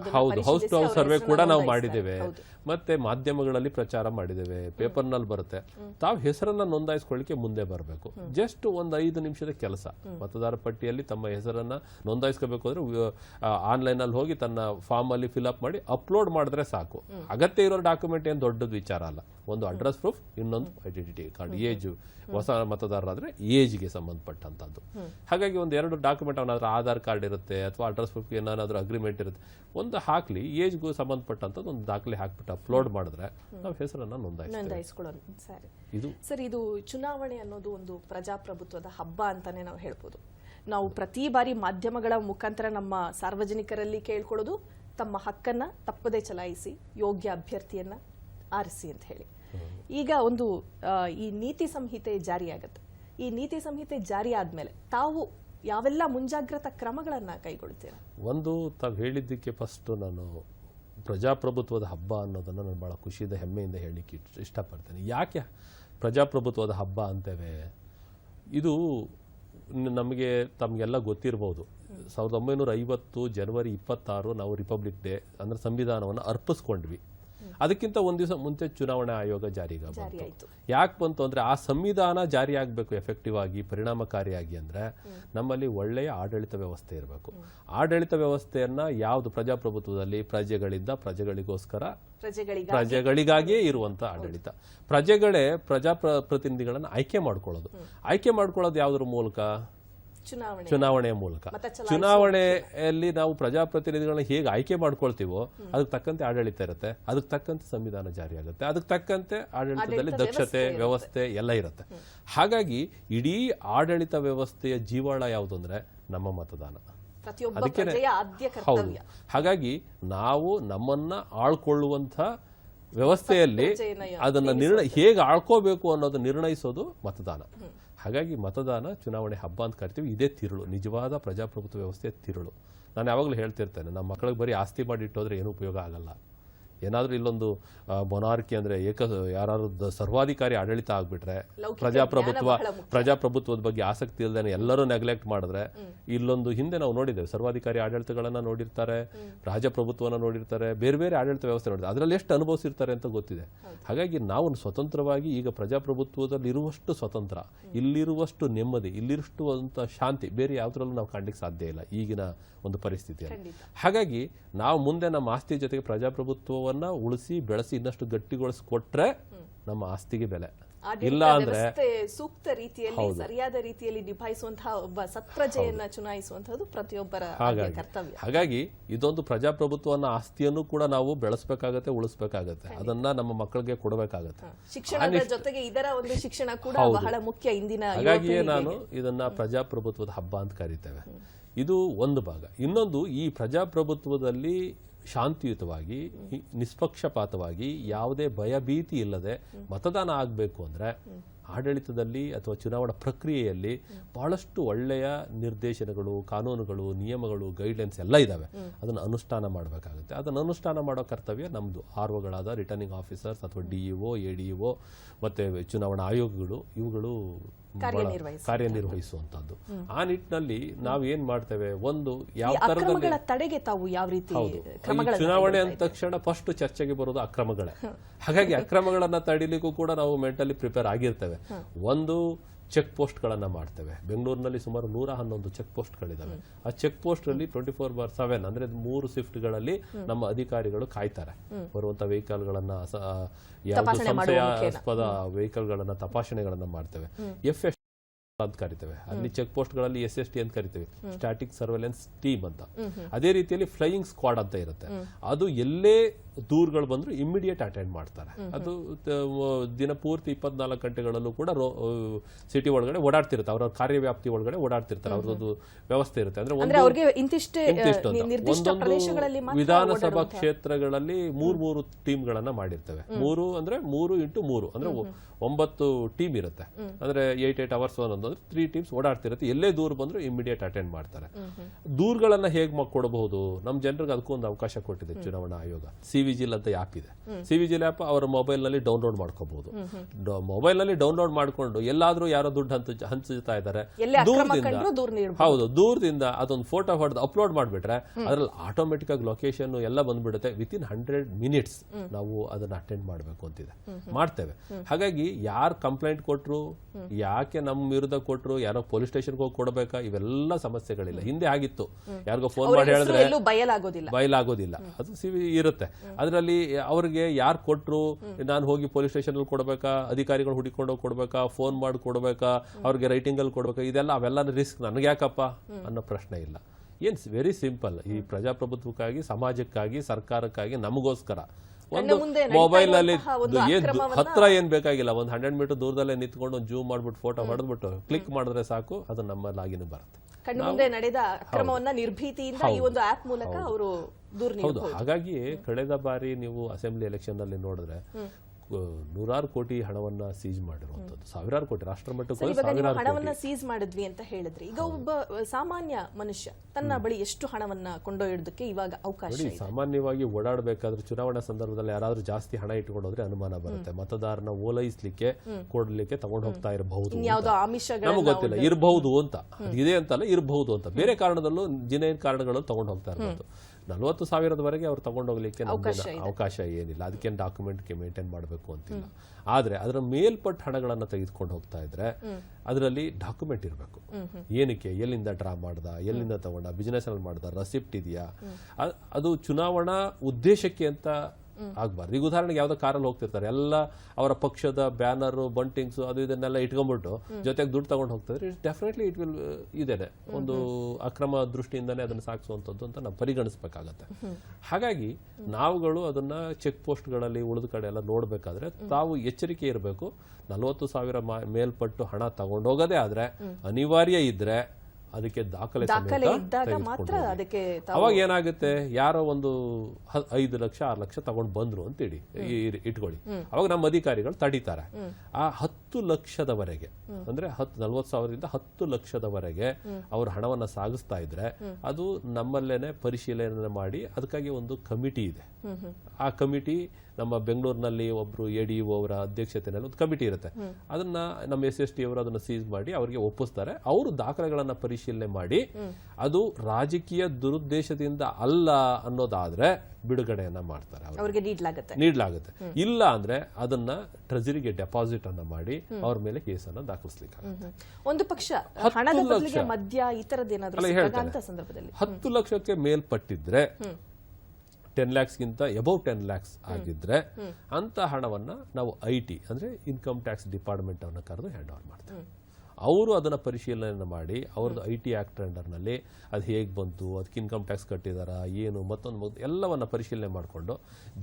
ಹೌದು ಹೌಸ್ ಟು ಹೌಸ್ ಸರ್ವೆ ಕೂಡ ನಾವು. ಮಾಡಿದ್ದೇವೆ. ಮತ್ತೆ ಮಾಧ್ಯಮಗಳಲ್ಲಿ ಪ್ರಚಾರ ಮಾಡಿದ್ದೇವೆ. ಪೇಪರ್ನಲ್ಲಿ ಬರುತ್ತೆ. ತಾವು ಹೆಸರನ್ನ ನೋಂದಾಯಿಸ್ಕೊಳ್ಳಿಕ್ಕೆ ಮುಂದೆ ಬರಬೇಕು. ಜಸ್ಟ್ ಒಂದು ಐದು ನಿಮಿಷದ ಕೆಲಸ. ಮತದಾರ ಪಟ್ಟಿಯಲ್ಲಿ ತಮ್ಮ ಹೆಸರನ್ನ ನೋಂದಾಯಿಸ್ಕೋಬೇಕು ಅಂದ್ರೆ ಆನ್ಲೈನ್ ಅಲ್ಲಿ ಹೋಗಿ ತನ್ನ ಫಾರ್ಮ್ ಅಲ್ಲಿ ಫಿಲ್ ಅಪ್ ಮಾಡಿ ಅಪ್ಲೋಡ್ ಮಾಡಿದ್ರೆ ಸಾಕು. ಅಗತ್ಯ ಇರೋ ಡಾಕ್ಯುಮೆಂಟ್ ಏನು ದೊಡ್ಡದು ವಿಚಾರ ಅಲ್ಲ. ಒಂದು ಅಡ್ರೆಸ್ ಪ್ರೂಫ್ ಇನ್ನೊಂದು ಐಡೆಂಟಿಟಿ ಕಾರ್ಡ್ ಏಜ್ ಹೊಸ ಮತದಾರರಾದ್ರೆ ಏಜ್ಗೆ ಸಂಬಂಧಪಟ್ಟಂತದ್ದು. ಹಾಗಾಗಿ ಒಂದು ಎರಡು ಡಾಕ್ಯುಮೆಂಟ್ ಅವನಾದ್ರೆ ಆಧಾರ್ ಕಾರ್ಡ್ ಇರುತ್ತೆ ಅಥವಾ ಅಡ್ರೆಸ್ ಪ್ರೂಫ್ ಏನಾದ್ರೂ ಅಗ್ರಿಮೆಂಟ್ ಇರುತ್ತೆ. ಒಂದು ಹಾಕ್ಲಿ ಏಜ್ಗೂ ಸಂಬಂಧಪಟ್ಟಂತದ್ದು ಒಂದು ದಾಖಲೆ ಹಾಕ್ಬಿಟ್ಟು ಅಪ್ಲೋಡ್ ಮಾಡಿದ್ರೆ ನಾವು ಹೆಸರನ್ನ ನೋಂದಾಯಿಸ್ಕೊಳ್ಳೋದು ಸರಿ. ಇದು ಸರ್ ಇದು ಚುನಾವಣೆ ಅನ್ನೋದು ಒಂದು ಪ್ರಜಾಪ್ರಭುತ್ವದ ಹಬ್ಬ ಅಂತಾನೆ ನಾವು ಹೇಳ್ಬೋದು. ನಾವು ಪ್ರತಿ ಬಾರಿ ಮಾಧ್ಯಮಗಳ ಮುಖಾಂತರ ನಮ್ಮ ಸಾರ್ವಜನಿಕರಲ್ಲಿ ಕೇಳ್ಕೊಳ್ಳೋದು ತಮ್ಮ ಹಕ್ಕನ್ನ ತಪ್ಪದೇ ಚಲಾಯಿಸಿ ಯೋಗ್ಯ ಅಭ್ಯರ್ಥಿಯನ್ನ ಆರಿಸಿ ಅಂತ ಹೇಳಿ. ಈಗ ಒಂದು ಈ ನೀತಿ ಸಂಹಿತೆ ಜಾರಿಯಾಗತ್ತೆ. ಈ ನೀತಿ ಸಂಹಿತೆ ಜಾರಿ ಆದಮೇಲೆ ತಾವು ಯಾವೆಲ್ಲ ಮುಂಜಾಗ್ರತಾ ಕ್ರಮಗಳನ್ನು ಕೈಗೊಳ್ತೀರಾ? ಒಂದು, ತಾವು ಹೇಳಿದ್ದಕ್ಕೆ ಫಸ್ಟ್ ನಾನು ಪ್ರಜಾಪ್ರಭುತ್ವದ ಹಬ್ಬ ಅನ್ನೋದನ್ನು ನಾನು ಭಾಳ ಖುಷಿಯಿಂದ, ಹೆಮ್ಮೆಯಿಂದ ಹೇಳಲಿಕ್ಕೆ ಇಷ್ಟ- ಇಷ್ಟಪಡ್ತೇನೆ. ಯಾಕೆ ಪ್ರಜಾಪ್ರಭುತ್ವದ ಹಬ್ಬ ಅಂತೇವೆ? ಇದು ನಮಗೆ ತಮಗೆಲ್ಲ ಗೊತ್ತಿರ್ಬೋದು. ಸಾವಿರದ ಒಂಬೈನೂರ ಐವತ್ತು ಜನವರಿ ಇಪ್ಪತ್ತಾರು ನಾವು ರಿಪಬ್ಲಿಕ್ ಡೇ ಅಂದರೆ ಸಂವಿಧಾನವನ್ನು ಅರ್ಪಿಸ್ಕೊಂಡ್ವಿ. ಅದಕ್ಕಿಂತ ಒಂದು ದಿವಸ ಮುಂಚೆ ಚುನಾವಣಾ ಆಯೋಗ ಜಾರಿಗೆ ಬಂತು. ಯಾಕೆ ಬಂತು ಅಂದ್ರೆ ಆ ಸಂವಿಧಾನ ಜಾರಿ ಆಗಬೇಕು ಎಫೆಕ್ಟಿವ್ ಆಗಿ ಪರಿಣಾಮಕಾರಿಯಾಗಿ ಅಂದ್ರೆ ನಮ್ಮಲ್ಲಿ ಒಳ್ಳೆಯ ಆಡಳಿತ ವ್ಯವಸ್ಥೆ ಇರಬೇಕು. ಆಡಳಿತ ವ್ಯವಸ್ಥೆಯನ್ನ ಯಾವುದು ಪ್ರಜಾಪ್ರಭುತ್ವದಲ್ಲಿ ಪ್ರಜೆಗಳಿಂದ ಪ್ರಜೆಗಳಿಗೋಸ್ಕರ ಪ್ರಜೆಗಳಿಗಾಗಿಯೇ ಇರುವಂತ ಆಡಳಿತ. ಪ್ರಜೆಗಳೇ ಪ್ರಜಾ ಪ್ರತಿನಿಧಿಗಳನ್ನ ಆಯ್ಕೆ ಮಾಡ್ಕೊಳ್ಳೋದು. ಆಯ್ಕೆ ಮಾಡ್ಕೊಳ್ಳೋದು ಯಾವುದ್ರ ಮೂಲಕ? ಚುನಾವಣೆಯ ಮೂಲಕ. ಚುನಾವಣೆಯಲ್ಲಿ ನಾವು ಪ್ರಜಾಪ್ರತಿನಿಧಿಗಳನ್ನ ಹೇಗೆ ಆಯ್ಕೆ ಮಾಡ್ಕೊಳ್ತೀವೋ ಅದಕ್ಕೆ ತಕ್ಕಂತೆ ಆಡಳಿತ ಇರುತ್ತೆ ಅದಕ್ಕೆ ತಕ್ಕಂತೆ ಸಂವಿಧಾನ ಜಾರಿ ಆಗುತ್ತೆ ಅದಕ್ಕೆ ತಕ್ಕಂತೆ ಆಡಳಿತದಲ್ಲಿ ದಕ್ಷತೆ ವ್ಯವಸ್ಥೆ ಎಲ್ಲ ಇರುತ್ತೆ. ಹಾಗಾಗಿ ಇಡೀ ಆಡಳಿತ ವ್ಯವಸ್ಥೆಯ ಜೀವಾಳ ಯಾವುದು ಅಂದ್ರೆ ನಮ್ಮ ಮತದಾನ. ಅದಕ್ಕೆ ಹೌದು. ಹಾಗಾಗಿ ನಾವು ನಮ್ಮನ್ನ ಆಳ್ಕೊಳ್ಳುವಂತ ವ್ಯವಸ್ಥೆಯಲ್ಲಿ ಅದನ್ನು ನಿರ್ಣಯ ಹೇಗೆ ಆಳ್ಕೋಬೇಕು ಅನ್ನೋದು ನಿರ್ಣಯಿಸೋದು ಮತದಾನ. ಹಾಗಾಗಿ ಮತದಾನ ಚುನಾವಣೆ ಹಬ್ಬ ಅಂತ ಕರಿತೀವಿ ಇದೇ ತಿರುಳು. ನಿಜವಾದ ಪ್ರಜಾಪ್ರಭುತ್ವ ವ್ಯವಸ್ಥೆ ತಿರುಳು. ನಾನು ಯಾವಾಗಲೂ ಹೇಳ್ತಿರ್ತೇನೆ ನಮ್ಮ ಮಕ್ಕಳಿಗೆ ಬರೀ ಆಸ್ತಿ ಮಾಡಿ ಇಟ್ಟೋದ್ರೆ ಏನು ಉಪಯೋಗ ಆಗಲ್ಲ. ಏನಾದ್ರೂ ಇಲ್ಲೊಂದು ಮೊನಾರ್ಕಿ ಅಂದರೆ ಏಕ ಯಾರು ಸರ್ವಾಧಿಕಾರಿ ಆಡಳಿತ ಆಗಿಬಿಟ್ರೆ ಪ್ರಜಾಪ್ರಭುತ್ವ. ಪ್ರಜಾಪ್ರಭುತ್ವದ ಬಗ್ಗೆ ಆಸಕ್ತಿ ಇಲ್ಲದೆ ಎಲ್ಲರೂ ನೆಗ್ಲೆಕ್ಟ್ ಮಾಡಿದ್ರೆ ಇಲ್ಲೊಂದು ಹಿಂದೆ ನಾವು ನೋಡಿದ್ದೇವೆ ಸರ್ವಾಧಿಕಾರಿ ಆಡಳಿತಗಳನ್ನು ನೋಡಿರ್ತಾರೆ ರಾಜಪ್ರಭುತ್ವವನ್ನು ನೋಡಿರ್ತಾರೆ ಬೇರೆ ಬೇರೆ ಆಡಳಿತ ವ್ಯವಸ್ಥೆ ನೋಡಿದ್ರೆ ಅದರಲ್ಲಿ ಎಷ್ಟು ಅನುಭವಿಸಿರ್ತಾರೆ ಅಂತ ಗೊತ್ತಿದೆ. ಹಾಗಾಗಿ ನಾವು ಸ್ವತಂತ್ರವಾಗಿ ಈಗ ಪ್ರಜಾಪ್ರಭುತ್ವದಲ್ಲಿ ಇರುವಷ್ಟು ಸ್ವತಂತ್ರ ಇಲ್ಲಿರುವಷ್ಟು ನೆಮ್ಮದಿ ಇಲ್ಲಿರುವಷ್ಟು ಅಂತ ಶಾಂತಿ ಬೇರೆ ಯಾವುದರಲ್ಲೂ ನಾವು ಕಾಣ್ಲಿಕ್ಕೆ ಸಾಧ್ಯ ಇಲ್ಲ ಈಗಿನ ಒಂದು ಪರಿಸ್ಥಿತಿಯಲ್ಲಿ. ಹಾಗಾಗಿ ನಾವು ಮುಂದೆ ನಮ್ಮ ಆಸ್ತಿ ಜೊತೆಗೆ ಪ್ರಜಾಪ್ರಭುತ್ವವನ್ನ ಉಳಿಸಿ ಬೆಳೆಸಿ ಇನ್ನಷ್ಟು ಗಟ್ಟಿಗೊಳಿಸ್ಕೊಟ್ರೆ ನಮ್ಮ ಆಸ್ತಿಗೆ ಬೆಲೆ. ಇಲ್ಲ ಅಂದ್ರೆ ಸೂಕ್ತ ರೀತಿಯಲ್ಲಿ ಸರಿಯಾದ ರೀತಿಯಲ್ಲಿ ನಿಭಾಯಿಸುವಂತಹ ಒಬ್ಬ ಸತ್ಪ್ರಜೆಯನ್ನ ಚುನಾಯಿಸುವಂತಹದ್ದು ಪ್ರತಿಯೊಬ್ಬರ ಕರ್ತವ್ಯ. ಹಾಗಾಗಿ ಇದೊಂದು ಪ್ರಜಾಪ್ರಭುತ್ವವನ್ನ ಆಸ್ತಿಯನ್ನು ಕೂಡ ನಾವು ಬೆಳೆಸಬೇಕಾಗತ್ತೆ ಉಳಿಸಬೇಕಾಗತ್ತೆ. ಅದನ್ನ ನಮ್ಮ ಮಕ್ಕಳಿಗೆ ಕೊಡಬೇಕಾಗತ್ತೆ. ಶಿಕ್ಷಣದ ಜೊತೆಗೆ ಇದರ ಒಂದು ಶಿಕ್ಷಣ ಕೂಡ ಬಹಳ ಮುಖ್ಯ ಇಂದಿನ ಹಾಗಾಗಿಯೇ ನಾನು ಇದನ್ನ ಪ್ರಜಾಪ್ರಭುತ್ವದ ಹಬ್ಬ ಅಂತ ಕರಿತೇವೆ. ಇದು ಒಂದು ಭಾಗ. ಇನ್ನೊಂದು ಈ ಪ್ರಜಾಪ್ರಭುತ್ವದಲ್ಲಿ ಶಾಂತಿಯುತವಾಗಿ ನಿಷ್ಪಕ್ಷಪಾತವಾಗಿ ಯಾವುದೇ ಭಯಭೀತಿ ಇಲ್ಲದೆ ಮತದಾನ ಆಗಬೇಕು ಅಂದರೆ ಆಡಳಿತದಲ್ಲಿ ಅಥವಾ ಚುನಾವಣಾ ಪ್ರಕ್ರಿಯೆಯಲ್ಲಿ ಬಹಳಷ್ಟು ಒಳ್ಳೆಯ ನಿರ್ದೇಶನಗಳು ಕಾನೂನುಗಳು ನಿಯಮಗಳು ಗೈಡ್ಲೈನ್ಸ್ ಎಲ್ಲ ಇದಾವೆ. ಅದನ್ನು ಅನುಷ್ಠಾನ ಮಾಡಬೇಕಾಗುತ್ತೆ. ಅದನ್ನು ಅನುಷ್ಠಾನ ಮಾಡೋ ಕರ್ತವ್ಯ ನಮ್ಮದು ಆರ್ ಒಗಳಾದ ರಿಟರ್ನಿಂಗ್ ಆಫೀಸರ್ಸ್ ಅಥವಾ D EO A D O ಮತ್ತು ಚುನಾವಣಾ ಆಯೋಗಗಳು ಇವುಗಳು. ಕಾರ್ಯನಿರ್ವಹಿಸುವಂತದ್ದು. ಆ ನಿಟ್ಟಿನಲ್ಲಿ ನಾವು ಏನ್ ಮಾಡ್ತೇವೆ? ಒಂದು ಯಾವ ತರದಲ್ಲಿ ತಡೆಗೆ ತಾವು ಯಾವ ರೀತಿ ಚುನಾವಣೆ ಅಂದ ತಕ್ಷಣ ಫಸ್ಟ್ ಚರ್ಚೆಗೆ ಬರೋದು ಅಕ್ರಮಗಳೇ. ಹಾಗಾಗಿ ಅಕ್ರಮಗಳನ್ನ ತಡಿಲಿಕ್ಕೂ ಕೂಡ ನಾವು ಮೆಂಟಲಿ ಪ್ರಿಪೇರ್ ಆಗಿರ್ತೇವೆ. ಒಂದು ಚೆಕ್ ಪೋಸ್ಟ್ಗಳನ್ನು ಮಾಡ್ತೇವೆ. ಬೆಂಗಳೂರಿನಲ್ಲಿ ಸುಮಾರು ನೂರ ಹನ್ನೊಂದು ಚೆಕ್ ಪೋಸ್ಟ್ಗಳಿದಾವೆ. ಆ ಚೆಕ್ ಪೋಸ್ಟ್ ಅಲ್ಲಿ ಟ್ವೆಂಟಿ ಫೋರ್ ಬಾರ್ ಸೆವೆನ್ ಅಂದ್ರೆ ಮೂರು ಶಿಫ್ಟ್ಗಳಲ್ಲಿ ನಮ್ಮ ಅಧಿಕಾರಿಗಳು ಕಾಯ್ತಾರೆ. ಬರುವಂಥ ವೆಹಿಕಲ್ಗಳನ್ನು ಯಾವುದು ಯಾವ್ದು ವೆಹಿಕಲ್ ಗಳನ್ನ ಸಂಶಯಾಸ್ಪದ ವೆಹಿಕಲ್ಗಳನ್ನ ತಪಾಸಣೆಗಳನ್ನ ಮಾಡ್ತೇವೆ. ಎಫ್ ಎಸ್ ಅಂತ ಕರಿತೇವೆ. ಅಲ್ಲಿ ಚೆಕ್ ಪೋಸ್ಟ್ಗಳಲ್ಲಿ ಎಸ್ ಎಸ್ ಟಿ ಅಂತ ಕರಿತೇವೆ. ಸ್ಟಾಟಿಕ್ ಸರ್ವೆಲೆನ್ಸ್ ಟೀಮ್ ಅಂತ. ಅದೇ ರೀತಿಯಲ್ಲಿ ಫ್ಲೈಯಿಂಗ್ ಸ್ಕ್ವಾಡ್ ಅಂತ ಇರುತ್ತೆ. ಅದು ಎಲ್ಲೇ ದೂರುಗಳು ಬಂದ್ರು ಇಮಿಡಿಯೇಟ್ ಅಟೆಂಡ್ ಮಾಡ್ತಾರೆ. ಅದು ದಿನ ಪೂರ್ತಿ ದಿನಪೂರ್ತಿ ಇಪ್ಪತ್ನಾಲ್ಕು ಗಂಟೆಗಳಲ್ಲೂ ಕೂಡ ಸಿಟಿ ಒಳಗಡೆ ಓಡಾಡ್ತಿರ್ತಾರೆ ಅವರ ಕಾರ್ಯವ್ಯಾಪ್ತಿ ಒಳಗಡೆ ಓಡಾಡ್ತಿರ್ತಾರೆ. ಅವ್ರದ್ದು ವ್ಯವಸ್ಥೆ ಇರುತ್ತೆ. ಅಂದ್ರೆ ಒಂದೊಂದು ವಿಧಾನಸಭಾ ಕ್ಷೇತ್ರಗಳಲ್ಲಿ ಮೂರ್ ಮೂರು ಟೀಮ್ಗಳನ್ನ ಮಾಡಿರ್ತೇವೆ. ಮೂರು ಅಂದ್ರೆ ಮೂರು ಇಂಟು ಮೂರು. ಅಂದ್ರೆ ಒಂಬತ್ತು ಟೀಮ್ ಇರುತ್ತೆ. ಅಂದ್ರೆ ಏಟ್ ಏಟ್ ಅವರ್ಸ್ ಒಂದೊಂದು ಅಂದ್ರೆ ತ್ರೀ ಟೀಮ್ಸ್ ಓಡಾಡ್ತಿರುತ್ತೆ. ಎಲ್ಲೇ ದೂರ ಬಂದ್ರು ಇಮಿಡಿಯೇಟ್ ಅಟೆಂಡ್ ಮಾಡ್ತಾರೆ. ದೂರುಗಳನ್ನ ಹೇಗೆ ಕೊಡಬಹುದು? ನಮ್ಮ ಜನರಿಗೆ ಅದಕ್ಕೂ ಒಂದು ಅವಕಾಶ ಕೊಟ್ಟಿದೆ ಚುನಾವಣಾ ಆಯೋಗ. ಸಿ ವಿ ಜಿಲ್ ಅಂತ ಆ್ಯಪ್ ಇದೆ. ಸಿ ವಿ ಜಿಲ್ ಆ್ಯಪ್ ಅವರ ಮೊಬೈಲ್ನಲ್ಲಿ ಡೌನ್ಲೋಡ್ ಮಾಡ್ಕೋಬಹುದು ಮೊಬೈಲ್ನಲ್ಲಿ ಡೌನ್ಲೋಡ್ ಮಾಡ್ಕೊಂಡು ಎಲ್ಲಾದರೂ ಯಾರೋ ದುಡ್ಡು ಹಂಚ ಹಂಚುತ್ತಾ ಇದ್ದಾರೆ ದೂರದಿಂದ ಹೌದು ದೂರದಿಂದ ಅದೊಂದು ಫೋಟೋ ಹೊಡೆದು ಅಪ್ಲೋಡ್ ಮಾಡಿಬಿಟ್ರೆ ಅದರಲ್ಲಿ ಆಟೋಮೆಟಿಕ್ ಆಗಿ ಲೊಕೇಶನ್ ಎಲ್ಲ ಬಂದ್ಬಿಡುತ್ತೆ. ವಿತ್ ಇನ್ ಹಂಡ್ರೆಡ್ ಮಿನಿಟ್ಸ್ ನಾವು ಅದನ್ನ ಅಟೆಂಡ್ ಮಾಡಬೇಕು ಅಂತಿದೆ. ಮಾಡ್ತೇವೆ. ಹಾಗಾಗಿ ಯಾರು ಕಂಪ್ಲೇಂಟ್ ಕೊಟ್ರು ಯಾಕೆ ನಮ್ಮ ವಿರುದ್ಧ ಕೊಟ್ರು ಯಾರೋ ಪೊಲೀಸ್ ಸ್ಟೇಷನ್ಗೆ ಹೋಗಿ ಕೊಡಬೇಕಾ? ಇವೆಲ್ಲ ಸಮಸ್ಯೆಗಳಿಲ್ಲ. ಹಿಂದೆ ಆಗಿತ್ತು. ಯಾರಿಗೋ ಫೋನ್ ಮಾಡಿ ಹೇಳಿದ್ರೆ ಬಯಲಾಗೋದಿಲ್ಲ. ಬಯಲಾಗೋದಿಲ್ಲ. ಅದು ಸಿವಿ ಇರುತ್ತೆ. ಅದರಲ್ಲಿ ಅವ್ರಿಗೆ ಯಾರು ಕೊಟ್ರು ನಾನು ಹೋಗಿ ಪೊಲೀಸ್ ಸ್ಟೇಷನ್ ಅಲ್ಲಿ ಕೊಡ್ಬೇಕಾ ಅಧಿಕಾರಿಗಳು ಹುಡುಕೊಂಡು ಹೋಗಿ ಕೊಡ್ಬೇಕಾ ಫೋನ್ ಮಾಡಿ ಕೊಡಬೇಕಾ ಅವ್ರಿಗೆ ರೈಟಿಂಗ್ ಅಲ್ಲಿ ಕೊಡ್ಬೇಕಾ ಇದೆಲ್ಲ ಅವೆಲ್ಲ ರಿಸ್ಕ್ ನನಗೆ ಯಾಕಪ್ಪ ಅನ್ನೋ ಪ್ರಶ್ನೆ ಇಲ್ಲ. ಏನ್ ವೆರಿ ಸಿಂಪಲ್ ಈ ಪ್ರಜಾಪ್ರಭುತ್ವಕ್ಕಾಗಿ ಸಮಾಜಕ್ಕಾಗಿ ಸರ್ಕಾರಕ್ಕಾಗಿ ನಮಗೋಸ್ಕರ. ಒಂದು ಮೊಬೈಲ್ ಅಲ್ಲಿ ಹತ್ರ ಏನ್ ಬೇಕಾಗಿಲ್ಲ. ಒಂದ್ ಹಂಡ್ರೆಡ್ ಮೀಟರ್ ದೂರದಲ್ಲೇ ನಿಂತ್ಕೊಂಡು ಒಂದು ಜೂಮ್ ಮಾಡ್ಬಿಟ್ಟು ಫೋಟೋ ಹೊಡೆದ್ಬಿಟ್ಟು ಕ್ಲಿಕ್ ಮಾಡಿದ್ರೆ ಸಾಕು ಅದು ನಮ್ಮ ಲಾಗಿನ್ ಬರುತ್ತೆ. ಕಣ್ಣು ಮುಂದೆ ನಡೆದ ಅಕ್ರಮವನ್ನ ನಿರ್ಭೀತಿಯಿಂದ ಈ ಒಂದು ಆಪ್ ಮೂಲಕ ಅವರು ದೂರ ಹೌದು. ಹಾಗಾಗಿ ಕಳೆದ ಬಾರಿ ನೀವು ಅಸೆಂಬ್ಲಿ ಎಲೆಕ್ಷನ್ನಲ್ಲಿ ನೋಡಿದ್ರೆ ನೂರಾರು ಕೋಟಿ ಹಣವನ್ನ ಸೀಜ್ ಮಾಡಿರುವಂತದ್ದು ಸಾವಿರಾರು ಕೋಟಿ ರಾಷ್ಟ್ರ ಮಟ್ಟಕ್ಕೆ ಹಣವನ್ನ ಸೀಜ್ ಮಾಡಿದ್ವಿ ಅಂತ ಹೇಳಿದ್ರೆ. ಈಗ ಒಬ್ಬ ಸಾಮಾನ್ಯ ಮನುಷ್ಯ ತನ್ನ ಬಳಿ ಎಷ್ಟು ಹಣವನ್ನ ಕೊಂಡೊಯ್ಯೋದಕ್ಕೆ ಇವಾಗ ಅವಕಾಶ ಇದೆ? ಸಾಮಾನ್ಯವಾಗಿ ಓಡಾಡಬೇಕಾದ್ರೆ ಚುನಾವಣಾ ಸಂದರ್ಭದಲ್ಲಿ ಯಾರಾದ್ರೂ ಜಾಸ್ತಿ ಹಣ ಇಟ್ಕೊಂಡು ಹೋದ್ರೆ ಅನುಮಾನ ಬರುತ್ತೆ. ಮತದಾರನ ಓಲೈಸ್ಲಿಕ್ಕೆ ಕೊಡ್ಲಿಕ್ಕೆ ತಗೊಂಡು ಹೋಗ್ತಾ ಇರಬಹುದು ನಮಗೆ ಗೊತ್ತಿಲ್ಲ ಇರಬಹುದು ಅಂತ. ಇದೆ ಅಂತಲ್ಲ ಇರಬಹುದು ಅಂತ. ಬೇರೆ ಕಾರಣದಲ್ಲೂ ಜಿನೇನ್ ಕಾರಣಗಳು ತಗೊಂಡು ಹೋಗ್ತಾ ಇರ್ಬೋದು. ನಲ್ವತ್ತು ಸಾವಿರದವರೆಗೆ ಅವ್ರು ತಗೊಂಡೋಗ್ಲಿಕ್ಕೆ ನಮ್ಗೇನು ಅವಕಾಶ ಏನಿಲ್ಲ. ಅದಕ್ಕೇನು ಡಾಕ್ಯುಮೆಂಟ್ಗೆ ಮೇಂಟೈನ್ ಮಾಡಬೇಕು ಅಂತಿಲ್ಲ. ಆದರೆ ಅದರ ಮೇಲ್ಪಟ್ಟ ಹಣಗಳನ್ನು ತೆಗೆದುಕೊಂಡು ಹೋಗ್ತಾ ಇದ್ರೆ ಅದರಲ್ಲಿ ಡಾಕ್ಯುಮೆಂಟ್ ಇರಬೇಕು. ಏನಕ್ಕೆ? ಎಲ್ಲಿಂದ ಡ್ರಾ ಮಾಡ್ದ? ಎಲ್ಲಿಂದ ತಗೊಂಡ? ಬಿಸ್ನೆಸ್ ಅಲ್ಲಿ ಮಾಡ್ದ? ರೆಸಿಪ್ಟ್ ಇದೆಯಾ? ಅದು ಚುನಾವಣಾ ಉದ್ದೇಶಕ್ಕೆ ಅಂತ ಆಗ್ಬಾರ್ದು ಈಗ ಉದಾಹರಣೆಗೆ ಯಾವ್ದೋ ಕಾರಲ್ಲಿ ಹೋಗ್ತಿರ್ತಾರೆ. ಎಲ್ಲ ಅವರ ಪಕ್ಷದ ಬ್ಯಾನರ್ ಬಂಟಿಂಗ್ಸ್ ಅದು ಇದನ್ನೆಲ್ಲ ಇಟ್ಕೊಂಡ್ಬಿಟ್ಟು ಜೊತೆಗೆ ದುಡ್ಡು ತಗೊಂಡು ಹೋಗ್ತಾರೆ ಡೆಫಿನೆಟ್ಲಿ ಇಟ್ ವಿಲ್ ಇದೇನೆ. ಒಂದು ಅಕ್ರಮ ದೃಷ್ಟಿಯಿಂದನೇ ಅದನ್ನ ಸಾಗಿಸುವಂಥದ್ದು ಅಂತ ನಾವು ಪರಿಗಣಿಸಬೇಕಾಗತ್ತೆ. ಹಾಗಾಗಿ ನಾವುಗಳು ಅದನ್ನ ಚೆಕ್ ಪೋಸ್ಟ್ಗಳಲ್ಲಿ ಉಳಿದ ಕಡೆ ಎಲ್ಲ ನೋಡಬೇಕಾದ್ರೆ ತಾವು ಎಚ್ಚರಿಕೆ ಇರಬೇಕು. ನಲವತ್ತು ಸಾವಿರ ಮೇಲ್ಪಟ್ಟು ಹಣ ತಗೊಂಡೋಗೋದೇ ಆದ್ರೆ ಅನಿವಾರ್ಯ ಇದ್ರೆ ಅದಕ್ಕೆ ದಾಖಲೆ. ಅದಕ್ಕೆ ಅವಾಗ ಏನಾಗುತ್ತೆ? ಯಾರೋ ಒಂದು ಐದು ಲಕ್ಷ ಆರು ಲಕ್ಷ ತಗೊಂಡ್ ಬಂದ್ರು ಅಂತ ಇಡಿ ಈ- ಇಟ್ಕೊಳ್ಳಿ. ಅವಾಗ ನಮ್ಮ ಅಧಿಕಾರಿಗಳು ತಡೀತಾರೆ. ಆ ಹತ್ತು ಲಕ್ಷದವರೆಗೆ. ಅಂದ್ರೆ ಹತ್ತು, ನಲ್ವತ್ತು ಸಾವಿರದಿಂದ ಹತ್ತು ಲಕ್ಷದವರೆಗೆ ಅವ್ರ ಹಣವನ್ನ ಸಾಗಿಸ್ತಾ ಇದ್ರೆ ಅದು ನಮ್ಮಲ್ಲೇನೆ ಪರಿಶೀಲನೆ ಮಾಡಿ ಅದಕ್ಕಾಗಿ ಒಂದು ಕಮಿಟಿ ಇದೆ. ಆ ಕಮಿಟಿ ನಮ್ಮ ಬೆಂಗಳೂರಿನಲ್ಲಿ ಒಬ್ರು ಎ ಡಿ ಅವರ ಅಧ್ಯಕ್ಷತೆಯಲ್ಲಿ ಒಂದು ಕಮಿಟಿ ಇರುತ್ತೆ. ಅದನ್ನ ನಮ್ಮ ಎಸ್ ಎಸ್ ಟಿ ಅವರು ಅದನ್ನ ಸೀಸ್ ಮಾಡಿ ಅವರಿಗೆ ಒಪ್ಪಿಸ್ತಾರೆ. ಅವರು ದಾಖಲೆಗಳನ್ನ ಪರಿಶೀಲನೆ ಮಾಡಿ ಅದು ರಾಜಕೀಯ ದುರುದ್ದೇಶದಿಂದ ಅಲ್ಲ ಅನ್ನೋದಾದ್ರೆ ಬಿಡುಗಡೆಯನ್ನ ಮಾಡ್ತಾರೆ ಅವರಿಗೆ ನೀಡಲಾಗುತ್ತೆ. ನೀಡಲಾಗುತ್ತೆ. ಇಲ್ಲ ಅಂದ್ರೆ ಅದನ್ನ ಟ್ರೆಜರಿಗೆ ಡೆಪಾಸಿಟ್ ಅನ್ನ ಮಾಡಿ ಅವ್ರ ಮೇಲೆ ಕೇಸನ್ನ ದಾಖಲಿಸಲಿಕ್ಕೆ ಒಂದು ಪಕ್ಷ ಹಣದ. ಬದಲಿಗೆ ಮದ್ಯ ಈ ತರದ ಏನಾದ್ರು ಸಂದರ್ಭದಲ್ಲಿ? ಹತ್ತು ಲಕ್ಷಕ್ಕೆ ಮೇಲ್ಪಟ್ಟಿದ್ರೆ ಟೆನ್ ಲ್ಯಾಕ್ಸ್ಗಿಂತ ಎಬೌವ್ ಟೆನ್ ಲ್ಯಾಕ್ಸ್ ಆಗಿದ್ರೆ ಅಂತ ಹಣವನ್ನ ನಾವು ಐ ಟಿ ಅಂದ್ರೆ ಇನ್ಕಮ್ ಟ್ಯಾಕ್ಸ್ ಡಿಪಾರ್ಟ್ಮೆಂಟ್ ಅನ್ನ ಕರೆದು ಹ್ಯಾಂಡ್ ಓವರ್ ಮಾಡ್ತೇವೆ. ಅವರು ಅದನ್ನು ಪರಿಶೀಲನೆ ಮಾಡಿ ಅವ್ರದ್ದು ಐ ಟಿ ಆ್ಯಕ್ಟ್ ಅಂಡರ್ನಲ್ಲಿ ಅದು ಹೇಗೆ ಬಂತು ಅದಕ್ಕೆ ಇನ್ಕಮ್ ಟ್ಯಾಕ್ಸ್ ಕಟ್ಟಿದಾರಾ ಏನು ಮತ್ತೊಂದು ಮತ್ತೊಂದು ಎಲ್ಲವನ್ನು ಪರಿಶೀಲನೆ ಮಾಡಿಕೊಂಡು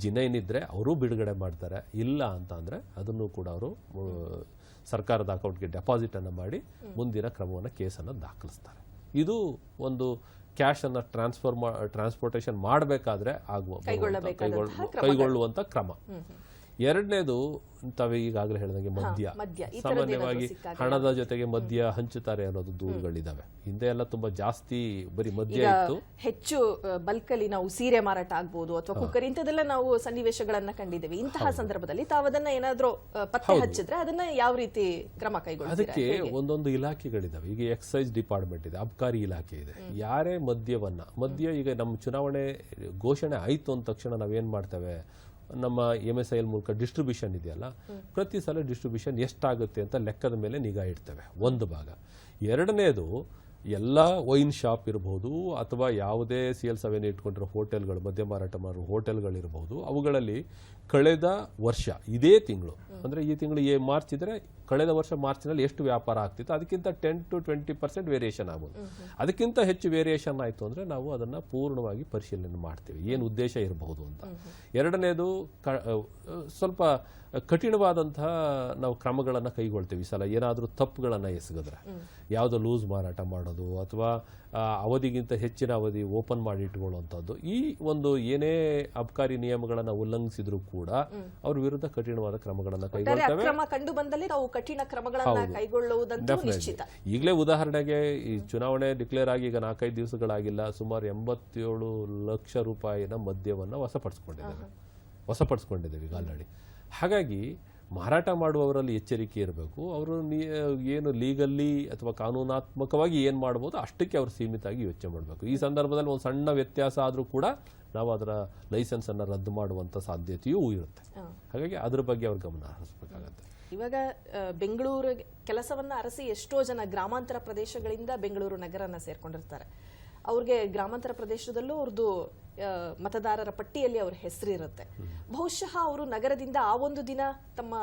ಜಿನೈನಿದ್ರೆ ಅವರು ಬಿಡುಗಡೆ ಮಾಡ್ತಾರೆ. ಇಲ್ಲ ಅಂತ ಅಂದರೆ ಅದನ್ನು ಕೂಡ ಅವರು ಸರ್ಕಾರದ ಅಕೌಂಟ್ಗೆ ಡೆಪಾಸಿಟನ್ನು ಮಾಡಿ ಮುಂದಿನ ಕ್ರಮವನ್ನು ಕೇಸನ್ನು ದಾಖಲಿಸ್ತಾರೆ. ಇದು ಒಂದು ಕ್ಯಾಶ್ ಅನ್ನು ಟ್ರಾನ್ಸ್ಫರ್ ಟ್ರಾನ್ಸ್ಪೋರ್ಟೇಷನ್ ಮಾಡಬೇಕಾದ್ರೆ ಆಗುವ ಕೈಗೊಳ್ಳುವಂಥ ಕ್ರಮ. ಎರಡನೇದು ತಾವೇ ಈಗಾಗಲೇ ಹೇಳಿದಂಗೆ ಮದ್ಯ. ಸಾಮಾನ್ಯವಾಗಿ ಹಣದ ಜೊತೆಗೆ ಮದ್ಯ ಹಂಚುತ್ತಾರೆ ಅನ್ನೋದು ದೂರುಗಳಿದಾವೆ. ಹಿಂದೆ ಎಲ್ಲ ತುಂಬಾ ಜಾಸ್ತಿ ಬರೀ ಮದ್ಯ ಇತ್ತು. ಹೆಚ್ಚು ಬಲ್ಕಲ್ಲಿ ನಾವು ಸೀರೆ ಮಾರಾಟ ಆಗ್ಬಹುದು ಅಥವಾ ಕುಕ್ಕರ್ ಇಂಥದೆಲ್ಲ ನಾವು ಸನ್ನಿವೇಶಗಳನ್ನ ಕಂಡಿದ್ದೇವೆ. ಇಂತಹ ಸಂದರ್ಭದಲ್ಲಿ ತಾವು ಅದನ್ನ ಏನಾದ್ರೂ ಪತ್ತೆ ಹಚ್ಚಿದ್ರೆ ಅದನ್ನ ಯಾವ ರೀತಿ ಕ್ರಮ ಕೈಗೊಳ್ಳಿ ಅದಕ್ಕೆ ಒಂದೊಂದು ಇಲಾಖೆಗಳಿದಾವೆ. ಈಗ ಎಕ್ಸೈಸ್ ಡಿಪಾರ್ಟ್ಮೆಂಟ್ ಇದೆ ಅಬ್ಕಾರಿ ಇಲಾಖೆ ಇದೆ. ಯಾರೇ ಮದ್ಯವನ್ನ ಮದ್ಯ ಈಗ ನಮ್ಮ ಚುನಾವಣೆ ಘೋಷಣೆ ಆಯ್ತು ಅಂದ ತಕ್ಷಣ ನಾವೇನ್ ಮಾಡ್ತೇವೆ? ನಮ್ಮ ಎಂ ಎಸ್ ಐ ಎಲ್ ಮೂಲಕ ಡಿಸ್ಟ್ರಿಬ್ಯೂಷನ್ ಇದೆಯಲ್ಲ, ಪ್ರತಿ ಸಲ ಡಿಸ್ಟ್ರಿಬ್ಯೂಷನ್ ಎಷ್ಟಾಗುತ್ತೆ ಅಂತ ಲೆಕ್ಕದ ಮೇಲೆ ನಿಗಾ ಇಡ್ತೇವೆ, ಒಂದು ಭಾಗ. ಎರಡನೇದು, ಎಲ್ಲ ವೈನ್ ಶಾಪ್ ಇರಬಹುದು ಅಥವಾ ಯಾವುದೇ ಸಿ ಎಲ್ ಸೆವೆನ್ ಇಟ್ಕೊಂಡಿರೋ ಹೋಟೆಲ್ಗಳು, ಮದ್ಯ ಮಾರಾಟ ಮಾಡೋ ಹೋಟೆಲ್ಗಳಿರ್ಬೋದು ಅವುಗಳಲ್ಲಿ ಕಳೆದ ವರ್ಷ, ಇದೇ ತಿಂಗಳು. ಅಂದ್ರೆ ಈ ತಿಂಗಳು ಏ ಮಾರ್ಚ್ ಇದ್ರೆ ಕಳೆದ ವರ್ಷ ಮಾರ್ಚ್ನಲ್ಲಿ ಎಷ್ಟು ವ್ಯಾಪಾರ ಆಗ್ತಿತ್ತು, ಅದಕ್ಕಿಂತ ten to twenty percent variation ಆಗ್ಬೋದು ಅದಕ್ಕಿಂತ ಹೆಚ್ಚು ವೇರಿಯೇಷನ್ ಆಯಿತು ಅಂದ್ರೆ ನಾವು ಅದನ್ನ ಪೂರ್ಣವಾಗಿ ಪರಿಶೀಲನೆ ಮಾಡ್ತೀವಿ. ಏನು ಉದ್ದೇಶ ಇರಬಹುದು ಅಂತ. ಎರಡನೇದು ಸ್ವಲ್ಪ ಕಠಿಣವಾದಂತಹ ನಾವು ಕ್ರಮಗಳನ್ನು ಕೈಗೊಳ್ತೀವಿ ಸಲ. ಏನಾದರೂ ತಪ್ಪುಗಳನ್ನು ಎಸಗಿದ್ರೆ. ಯಾವುದೋ ಲೂಸ್ ಮಾರಾಟ ಮಾಡೋದು ಅಥವಾ ಅವಧಿಗಿಂತ ಹೆಚ್ಚಿನ ಅವಧಿ ಓಪನ್ ಮಾಡಿ ಇಟ್ಕೊಳ್ಳುವಂಥದ್ದು. ಈ ಒಂದು ಏನೇ ಅಬಕಾರಿ ನಿಯಮಗಳನ್ನು ಉಲ್ಲಂಘಿಸಿದ್ರು ಕೂಡ ಅವ್ರ ವಿರುದ್ಧ ಕಠಿಣವಾದ ಕ್ರಮಗಳನ್ನು ಅಕ್ರಮ ಕಂಡು ಬಂದಲ್ಲಿ ನಾವು ಕಠಿಣ ಕ್ರಮಗಳನ್ನ ಕೈಗೊಳ್ಳುವುದಂತೂ ನಿಶ್ಚಿತ. ಈಗಲೇ ಉದಾಹರಣೆಗೆ ಈ ಚುನಾವಣೆ ಡಿಕ್ಲೇರ್ ಆಗಿ ಈಗ ನಾಲ್ಕೈದು ದಿವಸಗಳಾಗಿಲ್ಲ ಸುಮಾರು ಎಂಬತ್ತೇಳು ಲಕ್ಷ ರೂಪಾಯಿನ ಮದ್ಯವನ್ನು ವಶಪಡಿಸ್ಕೊಂಡಿದ್ದೇವೆ. ವಶಪಡಿಸ್ಕೊಂಡಿದ್ದೇವೆ ಈಗ ಆಲ್ರೆಡಿ. ಹಾಗಾಗಿ ಮಾರಾಟ ಮಾಡುವವರಲ್ಲಿ ಎಚ್ಚರಿಕೆ ಇರಬೇಕು. ಅವರು ಏನು ಲೀಗಲ್ಲಿ ಅಥವಾ ಕಾನೂನಾತ್ಮಕವಾಗಿ ಏನು ಮಾಡ್ಬೋದು ಅಷ್ಟಕ್ಕೆ ಅವರು ಸೀಮಿತವಾಗಿ ಯೋಚನೆ ಮಾಡಬೇಕು. ಈ ಸಂದರ್ಭದಲ್ಲಿ ಒಂದು ಸಣ್ಣ ವ್ಯತ್ಯಾಸ ಆದರೂ ಕೂಡ ನಾವು ಅದರ ಲೈಸೆನ್ಸನ್ನು ರದ್ದು ಮಾಡುವಂಥ ಸಾಧ್ಯತೆಯೂ ಇರುತ್ತೆ. ಹಾಗಾಗಿ ಅದ್ರ ಬಗ್ಗೆ ಅವ್ರು ಗಮನ ಹರಿಸಬೇಕಾಗತ್ತೆ. ಇವಾಗ ಬೆಂಗಳೂರಿಗೆ ಬೆಂಗಳೂರು ಕೆಲಸವನ್ನ ಅರಸಿ ಎಷ್ಟೋ ಜನ ಗ್ರಾಮಾಂತರ ಪ್ರದೇಶಗಳಿಂದ ಬೆಂಗಳೂರು ನಗರನ ಸೇರ್ಕೊಂಡಿರ್ತಾರೆ. ಅವ್ರಿಗೆ ಗ್ರಾಮಾಂತರ ಪ್ರದೇಶದಲ್ಲೂ ಅವ್ರದ್ದು ಮತದಾರರ ಪಟ್ಟಿಯಲ್ಲಿ ಅವ್ರ ಹೆಸರಿರುತ್ತೆ ಬಹುಶಃ ಅವರು ನಗರದಿಂದ ಆ ಒಂದು ದಿನ ತಮ್ಮ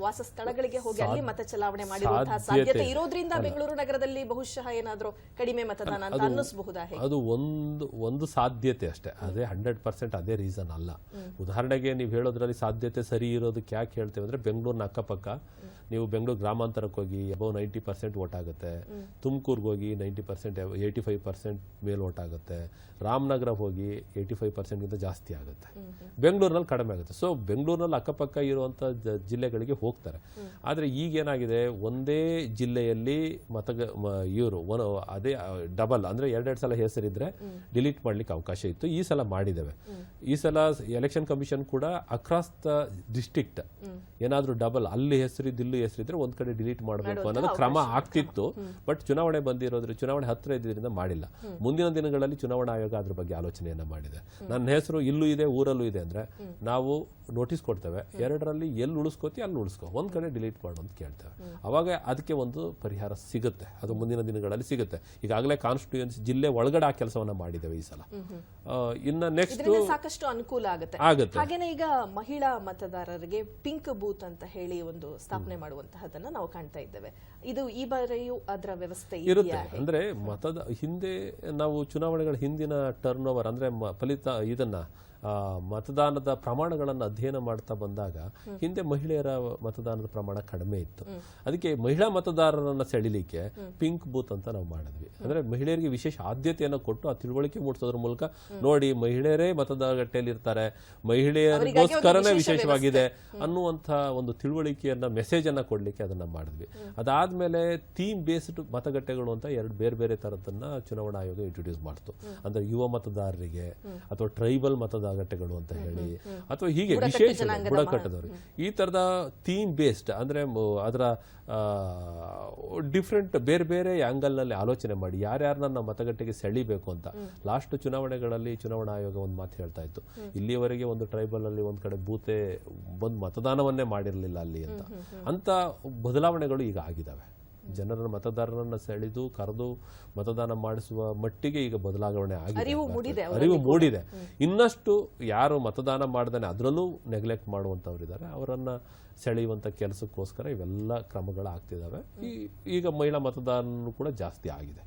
ವಾಸ ಸ್ಥಳಗಳಿಗೆ ಹೋಗಿ ಅಲ್ಲಿ ಮತ ಚಲಾವಣೆ ಮಾಡಿರುವಂತಹ ಸಾಧ್ಯತೆ ಇರೋದ್ರಿಂದ ಬೆಂಗಳೂರು ನಗರದಲ್ಲಿ ಬಹುಶಃ ಏನಾದರೂ ಕಡಿಮೆ ಮತದಾನ ಅಂತ ಅನ್ನಿಸಬಹುದಾ ಅದು ಒಂದು ಒಂದು ಸಾಧ್ಯತೆ ಅಷ್ಟೇ. ಅದೇ ಹಂಡ್ರೆಡ್ ಪರ್ಸೆಂಟ್ ಅದೇ ರೀಸನ್ ಅಲ್ಲ. ಉದಾಹರಣೆಗೆ ನೀವು ಹೇಳೋದ್ರಲ್ಲಿ ಸಾಧ್ಯತೆ ಸರಿ ಇರೋದಕ್ಕೆ ಯಾಕೆ ಹೇಳ್ತೇವೆ ಅಂದ್ರೆ ಬೆಂಗಳೂರಿನ ಅಕ್ಕಪಕ್ಕ ನೀವು ಬೆಂಗಳೂರು ಗ್ರಾಮಾಂತರಕ್ಕೆ ಹೋಗಿ ಅಬೌವ್ ನೈಂಟಿ ಪರ್ಸೆಂಟ್ ಓಟ್ ಆಗುತ್ತೆ. ತುಮಕೂರ್ಗೆ ಹೋಗಿ ninety percent eighty five percent ಮೇಲೆ ಓಟ್ ಆಗುತ್ತೆ. ರಾಮನಗರ ಹೋಗಿ ಏಯ್ಟಿ ಫೈವ್ ಪರ್ಸೆಂಟ್ಗಿಂತ ಜಾಸ್ತಿ ಆಗುತ್ತೆ. ಬೆಂಗಳೂರಿನಲ್ಲಿ ಕಡಿಮೆ ಆಗುತ್ತೆ. ಸೊ ಬೆಂಗಳೂರಿನಲ್ಲಿ ಅಕ್ಕಪಕ್ಕ ಇರುವಂಥ ಜಿಲ್ಲೆಗಳಿಗೆ ಹೋಗ್ತಾರೆ. ಆದರೆ ಈಗೇನಾಗಿದೆ ಒಂದೇ ಜಿಲ್ಲೆಯಲ್ಲಿ ಮತ ಇವರು ಒನ್ ಅದೇ ಡಬಲ್ ಅಂದರೆ ಎರಡೆರಡು ಸಲ ಹೆಸರಿದ್ರೆ ಡಿಲೀಟ್ ಮಾಡಲಿಕ್ಕೆ ಅವಕಾಶ ಇತ್ತು. ಈ ಸಲ ಮಾಡಿದ್ದೇವೆ. ಈ ಸಲ ಎಲೆಕ್ಷನ್ ಕಮಿಷನ್ ಕೂಡ ಅಕ್ರಾಸ್ ದ ಡಿಸ್ಟ್ರಿಕ್ಟ್ ಏನಾದರೂ ಡಬಲ್ ಅಲ್ಲಿ ಹೆಸರಿದ್ದು ಇಲ್ಲಿ ಹೆಸರಿದ್ರೆ ಒಂದ್ ಕಡೆ ಡಿಲೀಟ್ ಮಾಡಬೇಕು ಅನ್ನೋದು ಕ್ರಮ ಆಗ್ತಿತ್ತು. ಬಟ್ ಚುನಾವಣೆ ಬಂದಿರೋದ್ರೆ ಚುನಾವಣೆ ಹತ್ರ ಇದ್ರಿಂದ ಮಾಡಿಲ್ಲ. ಮುಂದಿನ ದಿನಗಳಲ್ಲಿ ಚುನಾವಣಾ ಆಯೋಗ ಅದ್ರ ಬಗ್ಗೆ ಆಲೋಚನೆಯನ್ನ ಮಾಡಿದೆ. ನನ್ನ ಹೆಸರು ಇಲ್ಲೂ ಇದೆ ಊರಲ್ಲೂ ಇದೆ ಅಂದ್ರೆ ನಾವು ನೋಟಿಸ್ ಕೊಡ್ತೇವೆ. ಎರಡರಲ್ಲಿ ಎಲ್ಲಿ ಉಳಿಸ್ಕೋತಿ ಅಲ್ಲಿ ಉಳಿಸ್ಕೋ. ಒಂದ್ ಕಡೆ ಡಿಲೀಟ್ ಮಾಡು ಅಂತ ಕೇಳ್ತೇವೆ. ಅವಾಗ ಅದಕ್ಕೆ ಒಂದು ಪರಿಹಾರ ಸಿಗುತ್ತೆ. ಅದು ಮುಂದಿನ ದಿನಗಳಲ್ಲಿ ಸಿಗುತ್ತೆ. ಈಗಾಗಲೇ ಕಾನ್ಸ್ಟಿಟ್ಯೂಯನ್ಸಿ ಜಿಲ್ಲೆ ಒಳಗಡೆ ಆ ಕೆಲಸವನ್ನ ಮಾಡಿದ್ದೇವೆ ಈ ಸಲ. ಇನ್ನ ನೆಕ್ಸ್ಟ್ ಸಾಕಷ್ಟು ಅನುಕೂಲ ಆಗುತ್ತೆ. ಆಗುತ್ತೆ. ಹಾಗೇನೆ ಈಗ ಮಹಿಳಾ ಮತದಾರರಿಗೆ ಪಿಂಕ್ ಬೂತ್ ಅಂತ ಹೇಳಿ ಒಂದು ಸ್ಥಾಪನೆ ಮಾಡುವಂತಹದನ್ನ ನಾವು ಕಾಣ್ತಾ ಇದ್ದೇವೆ. ಇದು ಈ ಬಾರಿಯೂ ಅದರ ವ್ಯವಸ್ಥೆ ಇರುತ್ತೆ. ಅಂದ್ರೆ ಮತದ ಹಿಂದೆ ನಾವು ಚುನಾವಣೆಗಳ ಹಿಂದಿನ ಟರ್ನ್ ಓವರ್ ಅಂದ್ರೆ ಫಲಿತ ಇದನ್ನ ಮತದಾನದ ಪ್ರಮಾಣಗಳನ್ನು ಅಧ್ಯಯನ ಮಾಡ್ತಾ ಬಂದಾಗ ಹಿಂದೆ ಮಹಿಳೆಯರ ಮತದಾನದ ಪ್ರಮಾಣ ಕಡಿಮೆ ಇತ್ತು. ಅದಕ್ಕೆ ಮಹಿಳಾ ಮತದಾರರನ್ನ ಸೆಳಿಲಿಕ್ಕೆ ಪಿಂಕ್ ಬೂತ್ ಅಂತ ನಾವು ಮಾಡಿದ್ವಿ. ಅಂದ್ರೆ ಮಹಿಳೆಯರಿಗೆ ವಿಶೇಷ ಆದ್ಯತೆಯನ್ನು ಕೊಟ್ಟು ಆ ತಿಳುವಳಿಕೆ ಮೂಡಿಸೋದ್ರ ಮೂಲಕ ನೋಡಿ ಮಹಿಳೆಯರೇ ಮತದಾರಗಟ್ಟೆಯಲ್ಲಿ ಇರ್ತಾರೆ ಮಹಿಳೆಯರಿಗೋಸ್ಕರನೇ ವಿಶೇಷವಾಗಿದೆ ಅನ್ನುವಂಥ ಒಂದು ತಿಳುವಳಿಕೆಯನ್ನ ಮೆಸೇಜ್ ಅನ್ನ ಕೊಡ್ಲಿಕ್ಕೆ ಅದನ್ನ ಮಾಡಿದ್ವಿ. ಅದಾದ್ಮೇಲೆ ಥೀಮ್ ಬೇಸ್ಡ್ ಮತಗಟ್ಟೆಗಳು ಅಂತ ಎರಡು ಬೇರೆ ಬೇರೆ ತರದನ್ನ ಚುನಾವಣಾ ಆಯೋಗ ಇಂಟ್ರೊಡ್ಯೂಸ್ ಮಾಡ್ತು. ಅಂದ್ರೆ ಯುವ ಮತದಾರರಿಗೆ ಅಥವಾ ಟ್ರೈಬಲ್ ಮತಗಟ್ಟೆಗಳು ಅಂತ ಹೇಳಿ. ಅಥವಾ ಹೀಗೆ ವಿಶೇಷ ಬುಡಕಟ್ಟದವರು. ಈ ತರದ ಥೀಮ್ ಬೇಸ್ಡ್ ಅಂದ್ರೆ ಅದರ ಡಿಫ್ರೆಂಟ್ ಬೇರೆ ಬೇರೆ ಆಂಗಲ್ನಲ್ಲಿ ಆಲೋಚನೆ ಮಾಡಿ ಯಾರ್ಯಾರನ್ನ ಮತಗಟ್ಟೆಗೆ ಸೆಳಿಬೇಕು ಅಂತ. ಲಾಸ್ಟ್ ಚುನಾವಣೆಗಳಲ್ಲಿ ಚುನಾವಣಾ ಆಯೋಗ ಒಂದು ಮಾತು ಹೇಳ್ತಾ ಇತ್ತು. ಇಲ್ಲಿಯವರೆಗೆ ಒಂದು ಟ್ರೈಬಲ್ ಅಲ್ಲಿ ಒಂದ್ ಕಡೆ ಬೂತೆ ಬಂದು ಮತದಾನವನ್ನೇ ಮಾಡಿರಲಿಲ್ಲ ಅಲ್ಲಿ ಅಂತ. ಅಂತ ಬದಲಾವಣೆಗಳು ಈಗ ಆಗಿದಾವೆ. ಜನರ ಮತದಾರರನ್ನ ಸೆಳೆದು ಕರೆದು ಮತದಾನ ಮಾಡಿಸುವ ಮಟ್ಟಿಗೆ ಈಗ ಬದಲಾವಣೆ ಆಗಿದೆ. ಅರಿವು ಮೂಡಿದೆ ಇನ್ನಷ್ಟು ಯಾರು ಮತದಾನ ಮಾಡ್ದಾನೆ ಅದರಲ್ಲೂ ನೆಗ್ಲೆಕ್ಟ್ ಮಾಡುವಂಥವ್ರಿದ್ದಾರೆ. ಅವರನ್ನ ಸೆಳೆಯುವಂಥ ಕೆಲಸಕ್ಕೋಸ್ಕರ ಇವೆಲ್ಲ ಕ್ರಮಗಳು ಆಗ್ತಿದ್ದಾವೆ ಈ ಈಗ ಮಹಿಳಾ ಮತದಾನ ಕೂಡ ಜಾಸ್ತಿ ಆಗಿದೆ.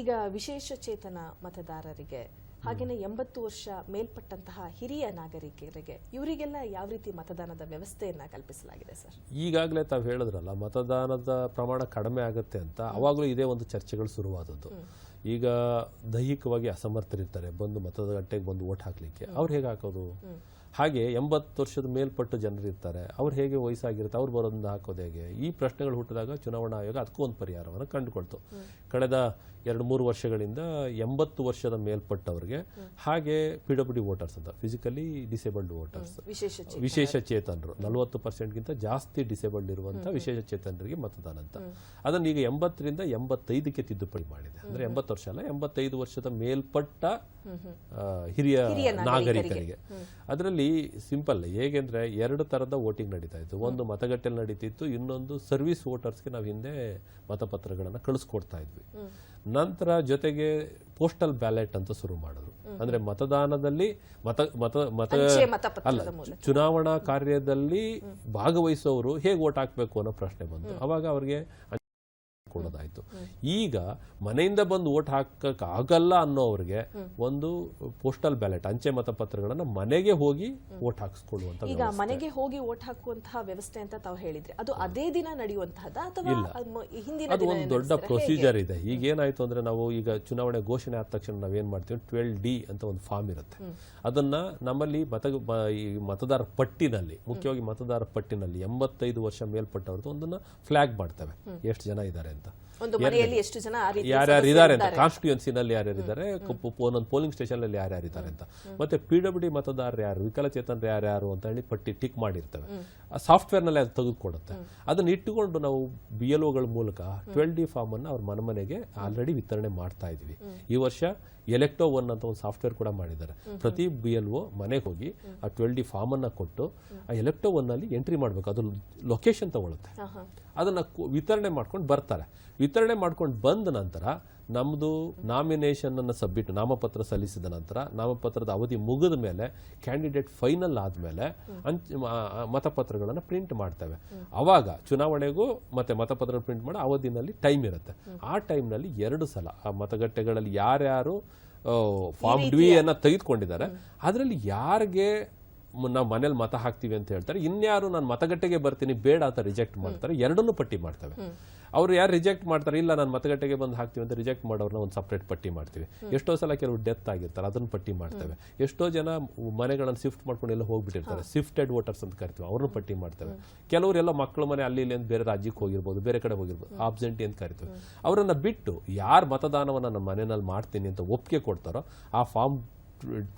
ಈಗ ವಿಶೇಷ ಚೇತನ ಮತದಾರರಿಗೆ ಹಾಗೇನೆ ಎಂಬತ್ತು ವರ್ಷ ಮೇಲ್ಪಟ್ಟಂತಹ ಹಿರಿಯ ನಾಗರಿಕರಿಗೆ ಇವರಿಗೆಲ್ಲ ಯಾವ ರೀತಿ ಮತದಾನದ ವ್ಯವಸ್ಥೆಯನ್ನ ಕಲ್ಪಿಸಲಾಗಿದೆ ಸರ್? ಈಗಾಗಲೇ ತಾವು ಹೇಳಿದ್ರಲ್ಲ ಮತದಾನದ ಪ್ರಮಾಣ ಕಡಿಮೆ ಆಗುತ್ತೆ ಅಂತ ಅವಾಗಲೂ ಇದೇ ಒಂದು ಚರ್ಚೆಗಳು ಶುರುವಾದದ್ದು. ಈಗ ದೈಹಿಕವಾಗಿ ಅಸಮರ್ಥರಿರ್ತಾರೆ ಬಂದು ಮತಗಟ್ಟೆಗೆ ಬಂದು ಓಟ್ ಹಾಕ್ಲಿಕ್ಕೆ. ಅವ್ರು ಹೇಗೆ ಹಾಕೋದು? ಹಾಗೆ ಎಂಬತ್ತು ವರ್ಷದ ಮೇಲ್ಪಟ್ಟು ಜನರಿರ್ತಾರೆ. ಅವ್ರು ಹೇಗೆ ವಯಸ್ಸಾಗಿರುತ್ತೆ? ಅವ್ರು ಬರೋದನ್ನ ಹಾಕೋದು ಹೇಗೆ? ಈ ಪ್ರಶ್ನೆಗಳು ಹುಟ್ಟಿದಾಗ ಚುನಾವಣಾ ಆಯೋಗ ಅದಕ್ಕೂ ಒಂದು ಪರಿಹಾರವನ್ನು ಕಂಡುಕೊಳ್ತು. ಕಳೆದ ಎರಡು ಮೂರು ವರ್ಷಗಳಿಂದ ಎಂಬತ್ತು ವರ್ಷದ ಮೇಲ್ಪಟ್ಟವರಿಗೆ ಹಾಗೆ ಪಿ ಡಬ್ಲ್ಯೂ ಡಿ ವೋಟರ್ಸ್ ಅಂತ ಫಿಸಿಕಲಿ ಡಿಸೇಬಲ್ಡ್ ವೋಟರ್ಸ್ ವಿಶೇಷ ಚೇತನ ವಿಶೇಷ ಚೇತನರು. ನಲವತ್ತು ಪರ್ಸೆಂಟ್ಗಿಂತ ಜಾಸ್ತಿ ಡಿಸೇಬಲ್ಡ್ ಇರುವಂತ ವಿಶೇಷ ಚೇತನರಿಗೆ ಮತದಾನ ಅಂತ. ಅದನ್ನ ಈಗ ಎಂಬತ್ತರಿಂದ ಎಂಬತ್ತೈದಕ್ಕೆ ತಿದ್ದುಪಡಿ ಮಾಡಿದೆ. ಅಂದ್ರೆ ಎಂಬತ್ತು ವರ್ಷ ಅಲ್ಲ ಎಂಬತ್ತೈದು ವರ್ಷದ ಮೇಲ್ಪಟ್ಟ ಹಿರಿಯ ನಾಗರಿಕರಿಗೆ. ಅದರಲ್ಲಿ ಸಿಂಪಲ್ ಹೇಗೆಂದ್ರೆ ಎರಡು ತರದ ವೋಟಿಂಗ್ ನಡೀತಾ ಇತ್ತು. ಒಂದು ಮತಗಟ್ಟೆಯಲ್ಲಿ ನಡೀತಿತ್ತು ಇನ್ನೊಂದು ಸರ್ವಿಸ್ ವೋಟರ್ಸ್ಗೆ ನಾವು ಹಿಂದೆ ಮತಪತ್ರಗಳನ್ನು ಕಳಿಸ್ಕೊಡ್ತಾ ಇದ್ವಿ. ನಂತರ ಜೊತೆಗೆ ಪೋಸ್ಟಲ್ ಬ್ಯಾಲೆಟ್ ಅಂತ ಶುರು ಮಾಡಿದ್ರು. ಅಂದ್ರೆ ಮತದಾನದಲ್ಲಿ ಮತ ಮತ ಮತ ಅಲ್ಲ ಚುನಾವಣಾ ಕಾರ್ಯದಲ್ಲಿ ಭಾಗವಹಿಸೋರು ಹೇಗೆ ಓಟ್ ಹಾಕ್ಬೇಕು ಅನ್ನೋ ಪ್ರಶ್ನೆ ಬಂತು. ಅವಾಗ ಅವ್ರಿಗೆ ಕೊಡೋದಾಯ್ತು. ಈಗ ಮನೆಯಿಂದ ಬಂದು ಓಟ್ ಹಾಕಕ್ ಆಗಲ್ಲ ಅನ್ನೋವ್ರಿಗೆ ಒಂದು ಪೋಸ್ಟಲ್ ಬ್ಯಾಲೆಟ್ ಅಂಚೆ ಮತಪತ್ರಗಳನ್ನ ಮನೆಗೆ ಹೋಗಿ ಓಟ್ ಹಾಕಿಸ್ಕೊಳ್ಳುವಂತ ಈಗ ಮನೆಗೆ ಹೋಗಿ ಓಟ್ ಹಾಕುವಂತಹ ವ್ಯವಸ್ಥೆ ಅಂತ ತಾವು ಹೇಳಿದ್ರೆ. ಅದು ಅದೇ ದಿನ ನಡೆಯುವಂತಹದ್ದು ಅಥವಾ ಹಿಂದಿನ ಅದು ಒಂದು ದೊಡ್ಡ ಪ್ರೊಸೀಜರ್ ಇದೆ. ಈಗ ಏನಾಯ್ತು ಅಂದ್ರೆ ನಾವು ಈಗ ಚುನಾವಣೆ ಘೋಷಣೆ ಆದ ತಕ್ಷಣ ನಾವೇನ್ ಮಾಡ್ತೀವಿ? ಟ್ವೆಲ್ ಡಿ ಅಂತ ಒಂದು ಫಾರ್ಮ್ ಇರುತ್ತೆ. ಅದನ್ನ ನಮ್ಮಲ್ಲಿ ಮತ ಈ ಮತದಾರ ಪಟ್ಟಿನಲ್ಲಿ ಮುಖ್ಯವಾಗಿ ಮತದಾರ ಪಟ್ಟಿನಲ್ಲಿ ಎಂಬತ್ತೈದು ವರ್ಷ ಮೇಲ್ಪಟ್ಟವ್ರದ್ದು ಒಂದನ್ನ ಫ್ಲಾಗ್ ಮಾಡ್ತವೆ. ಎಷ್ಟು ಜನ ಇದ್ದಾರೆ ಅಂತ? ಒಂದು ಮನೆಯಲ್ಲಿ ಎಷ್ಟು ಜನ ಯಾರ್ಯಾರು ಇದ್ದಾರೆ ಅಂತ? ಕಾನ್ಸ್ಟಿಟ್ಯೂನ್ಸಿನಲ್ಲಿ ಯಾರ್ಯಾರಿದ್ದಾರೆ? ಒಂದೊಂದು ಪೋಲಿಂಗ್ ಸ್ಟೇಷನ್ ಅಲ್ಲಿ ಯಾರ್ಯಾರಿದ್ದಾರೆ ಅಂತ. ಮತ್ತೆ ಪಿ ಡಬ್ಲ್ಯೂ ಡಿ ಮತದಾರರು ಯಾರು? ವಿಕಲಚೇತನರು ಯಾರ್ಯಾರು ಅಂತ ಹೇಳಿ ಪಟ್ಟಿ ಟಿಕ್ ಮಾಡಿರ್ತವೆ. ಆ ಸಾಫ್ಟ್ವೇರ್ನಲ್ಲಿ ಅದು ತೆಗೆದುಕೊಡುತ್ತೆ. ಅದನ್ನ ಇಟ್ಟುಕೊಂಡು ನಾವು ಬಿ ಎಲ್ ಒಗಳ ಮೂಲಕ ಟ್ವೆಲ್ ಡಿ ಫಾರ್ಮ್ ಅನ್ನ ಅವ್ರ ಮನೆ ಮನೆಗೆ ಆಲ್ರೆಡಿ ವಿತರಣೆ ಮಾಡ್ತಾ ಇದೀವಿ ಈ ವರ್ಷ ಎಲೆಕ್ಟೋ ಒನ್ ಅಂತ ಒಂದು ಸಾಫ್ಟ್ವೇರ್ ಕೂಡ ಮಾಡಿದ್ದಾರೆ. ಪ್ರತಿ ಬಿ ಎಲ್ ಒ ಮನೆಗೆ ಹೋಗಿ ಆ ಟ್ವೆಲ್ ಡಿ ಫಾರ್ಮ್ ಅನ್ನ ಕೊಟ್ಟು ಆ ಎಲೆಕ್ಟೋ ಒನ್ ಅಲ್ಲಿ ಎಂಟ್ರಿ ಮಾಡ್ಬೇಕು. ಅದು ಲೊಕೇಶನ್ ತಗೊಳುತ್ತೆ. ಅದನ್ನ ವಿತರಣೆ ಮಾಡ್ಕೊಂಡು ಬರ್ತಾರೆ. ವಿತರಣೆ ಮಾಡ್ಕೊಂಡು ಬಂದ ನಂತರ ನಮ್ಮದು ನಾಮಿನೇಷನ್ ಅನ್ನು ಸಬ್ಮಿಟ್ ನಾಮಪತ್ರ ಸಲ್ಲಿಸಿದ ನಂತರ ನಾಮಪತ್ರದ ಅವಧಿ ಮುಗಿದ ಮೇಲೆ ಕ್ಯಾಂಡಿಡೇಟ್ ಫೈನಲ್ ಆದಮೇಲೆ ಅಂಚ್ ಮತಪತ್ರಗಳನ್ನು ಪ್ರಿಂಟ್ ಮಾಡ್ತೇವೆ. ಆವಾಗ ಚುನಾವಣೆಗೂ ಮತ್ತೆ ಮತಪತ್ರ ಪ್ರಿಂಟ್ ಮಾಡೋ ಅವಧಿನಲ್ಲಿ ಟೈಮ್ ಇರುತ್ತೆ. ಆ ಟೈಮ್ನಲ್ಲಿ ಎರಡು ಸಲ ಆ ಮತಗಟ್ಟೆಗಳಲ್ಲಿ ಯಾರ್ಯಾರು ಫಾರ್ಮ್ ಡಿ ಅನ್ನ ತೆಗೆದುಕೊಂಡಿದ್ದಾರೆ. ಅದರಲ್ಲಿ ಯಾರಿಗೆ ನಾವು ಮನೇಲಿ ಮತ ಹಾಕ್ತೀವಿ ಅಂತ ಹೇಳ್ತಾರೆ. ಇನ್ಯಾರು ನಾನು ಮತಗಟ್ಟೆಗೆ ಬರ್ತೀನಿ ಬೇಡ ಅಂತ ರಿಜೆಕ್ಟ್ ಮಾಡ್ತಾರೆ. ಎರಡನ್ನೂ ಪಟ್ಟಿ ಮಾಡ್ತವೆ. ಅವ್ರು ಯಾರು ರಿಜೆಕ್ಟ್ ಮಾಡ್ತಾರೆ ಇಲ್ಲ ನಾನು ಮತಗಟ್ಟೆಗೆ ಬಂದು ಹಾಕ್ತೀವಿ ಅಂತ ರಿಜೆಕ್ಟ್ ಮಾಡೋರನ್ನ ಒಂದು ಸಪ್ರೇಟ್ ಪಟ್ಟಿ ಮಾಡ್ತೀವಿ. ಎಷ್ಟೋ ಸಲ ಕೆಲವು ಡೆತ್ ಆಗಿರ್ತಾರೆ ಅದನ್ನು ಪಟ್ಟಿ ಮಾಡ್ತೇವೆ. ಎಷ್ಟೋ ಜನ ಮನೆಗಳನ್ನು ಶಿಫ್ಟ್ ಮಾಡ್ಕೊಂಡು ಎಲ್ಲ ಹೋಗ್ಬಿಟ್ಟಿರ್ತಾರೆ. ಶಿಫ್ಟೆಡ್ ವೋಟರ್ಸ್ ಅಂತ ಕರಿತೀವಿ. ಅವ್ರನ್ನ ಪಟ್ಟಿ ಮಾಡ್ತೇವೆ. ಕೆಲವರೆಲ್ಲ ಮಕ್ಕಳ ಮನೆ ಅಲ್ಲಿ ಇಲ್ಲಿ ಅಂತ ಬೇರೆ ರಾಜ್ಯಕ್ಕೆ ಹೋಗಿರ್ಬೋದು ಬೇರೆ ಕಡೆ ಹೋಗಿರ್ಬೋದು ಆಬ್ಸೆಂಟಿ ಅಂತ ಕರಿತೀವಿ. ಅವರನ್ನು ಬಿಟ್ಟು ಯಾರು ಮತದಾನವನ್ನು ನನ್ನ ಮನೆಯಲ್ಲಿ ಮಾಡ್ತೀನಿ ಅಂತ ಒಪ್ಪಿಗೆ ಕೊಡ್ತಾರೋ ಆ ಫಾರ್ಮ್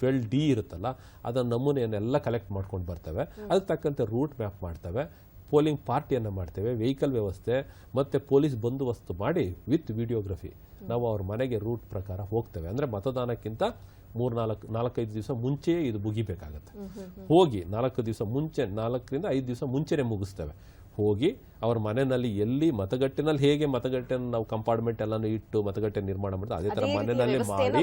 ಟ್ವೆಲ್ ಡಿ ಇರುತ್ತಲ್ಲ ಅದರ ನಮೂನೆಯನ್ನೆಲ್ಲ ಕಲೆಕ್ಟ್ ಮಾಡ್ಕೊಂಡು ಬರ್ತವೆ. ಅದಕ್ಕೆ ತಕ್ಕಂತೆ ರೂಟ್ ಮ್ಯಾಪ್ ಮಾಡ್ತವೆ. ಪೋಲಿಂಗ್ ಪಾರ್ಟಿಯನ್ನು ಮಾಡ್ತೇವೆ ವೆಹಿಕಲ್ ವ್ಯವಸ್ಥೆ ಮತ್ತೆ ಪೊಲೀಸ್ ಬಂದೋಬಸ್ತು ಮಾಡಿ ವಿತ್ ವಿಡಿಯೋಗ್ರಫಿ ನಾವು ಅವ್ರ ಮನೆಗೆ ರೂಟ್ ಪ್ರಕಾರ ಹೋಗ್ತೇವೆ. ಅಂದರೆ ಮತದಾನಕ್ಕಿಂತ ಮೂರು ನಾಲ್ಕು ನಾಲ್ಕೈದು ದಿವಸ ಮುಂಚೆಯೇ ಇದು ಮುಗಿಬೇಕಾಗತ್ತೆ. ಹೋಗಿ ನಾಲ್ಕು ದಿವಸ ಮುಂಚೆ ನಾಲ್ಕರಿಂದ ಐದು ದಿವಸ ಮುಂಚೆನೇ ಮುಗಿಸ್ತೇವೆ. ಹೋಗಿ ಅವ್ರ ಮನೆಯಲ್ಲಿ ಎಲ್ಲಿ ಮತಗಟ್ಟೆನಲ್ಲಿ ಹೇಗೆ ಮತಗಟ್ಟೆನ ನಾವು ಕಂಪಾರ್ಟ್ಮೆಂಟ್ ಎಲ್ಲಾನು ಇಟ್ಟು ಮತಗಟ್ಟೆ ನಿರ್ಮಾಣ ಮಾಡ್ತಾ ಅದೇ ತರ ಮನೆಯಲ್ಲಿ ಮಾಡಿ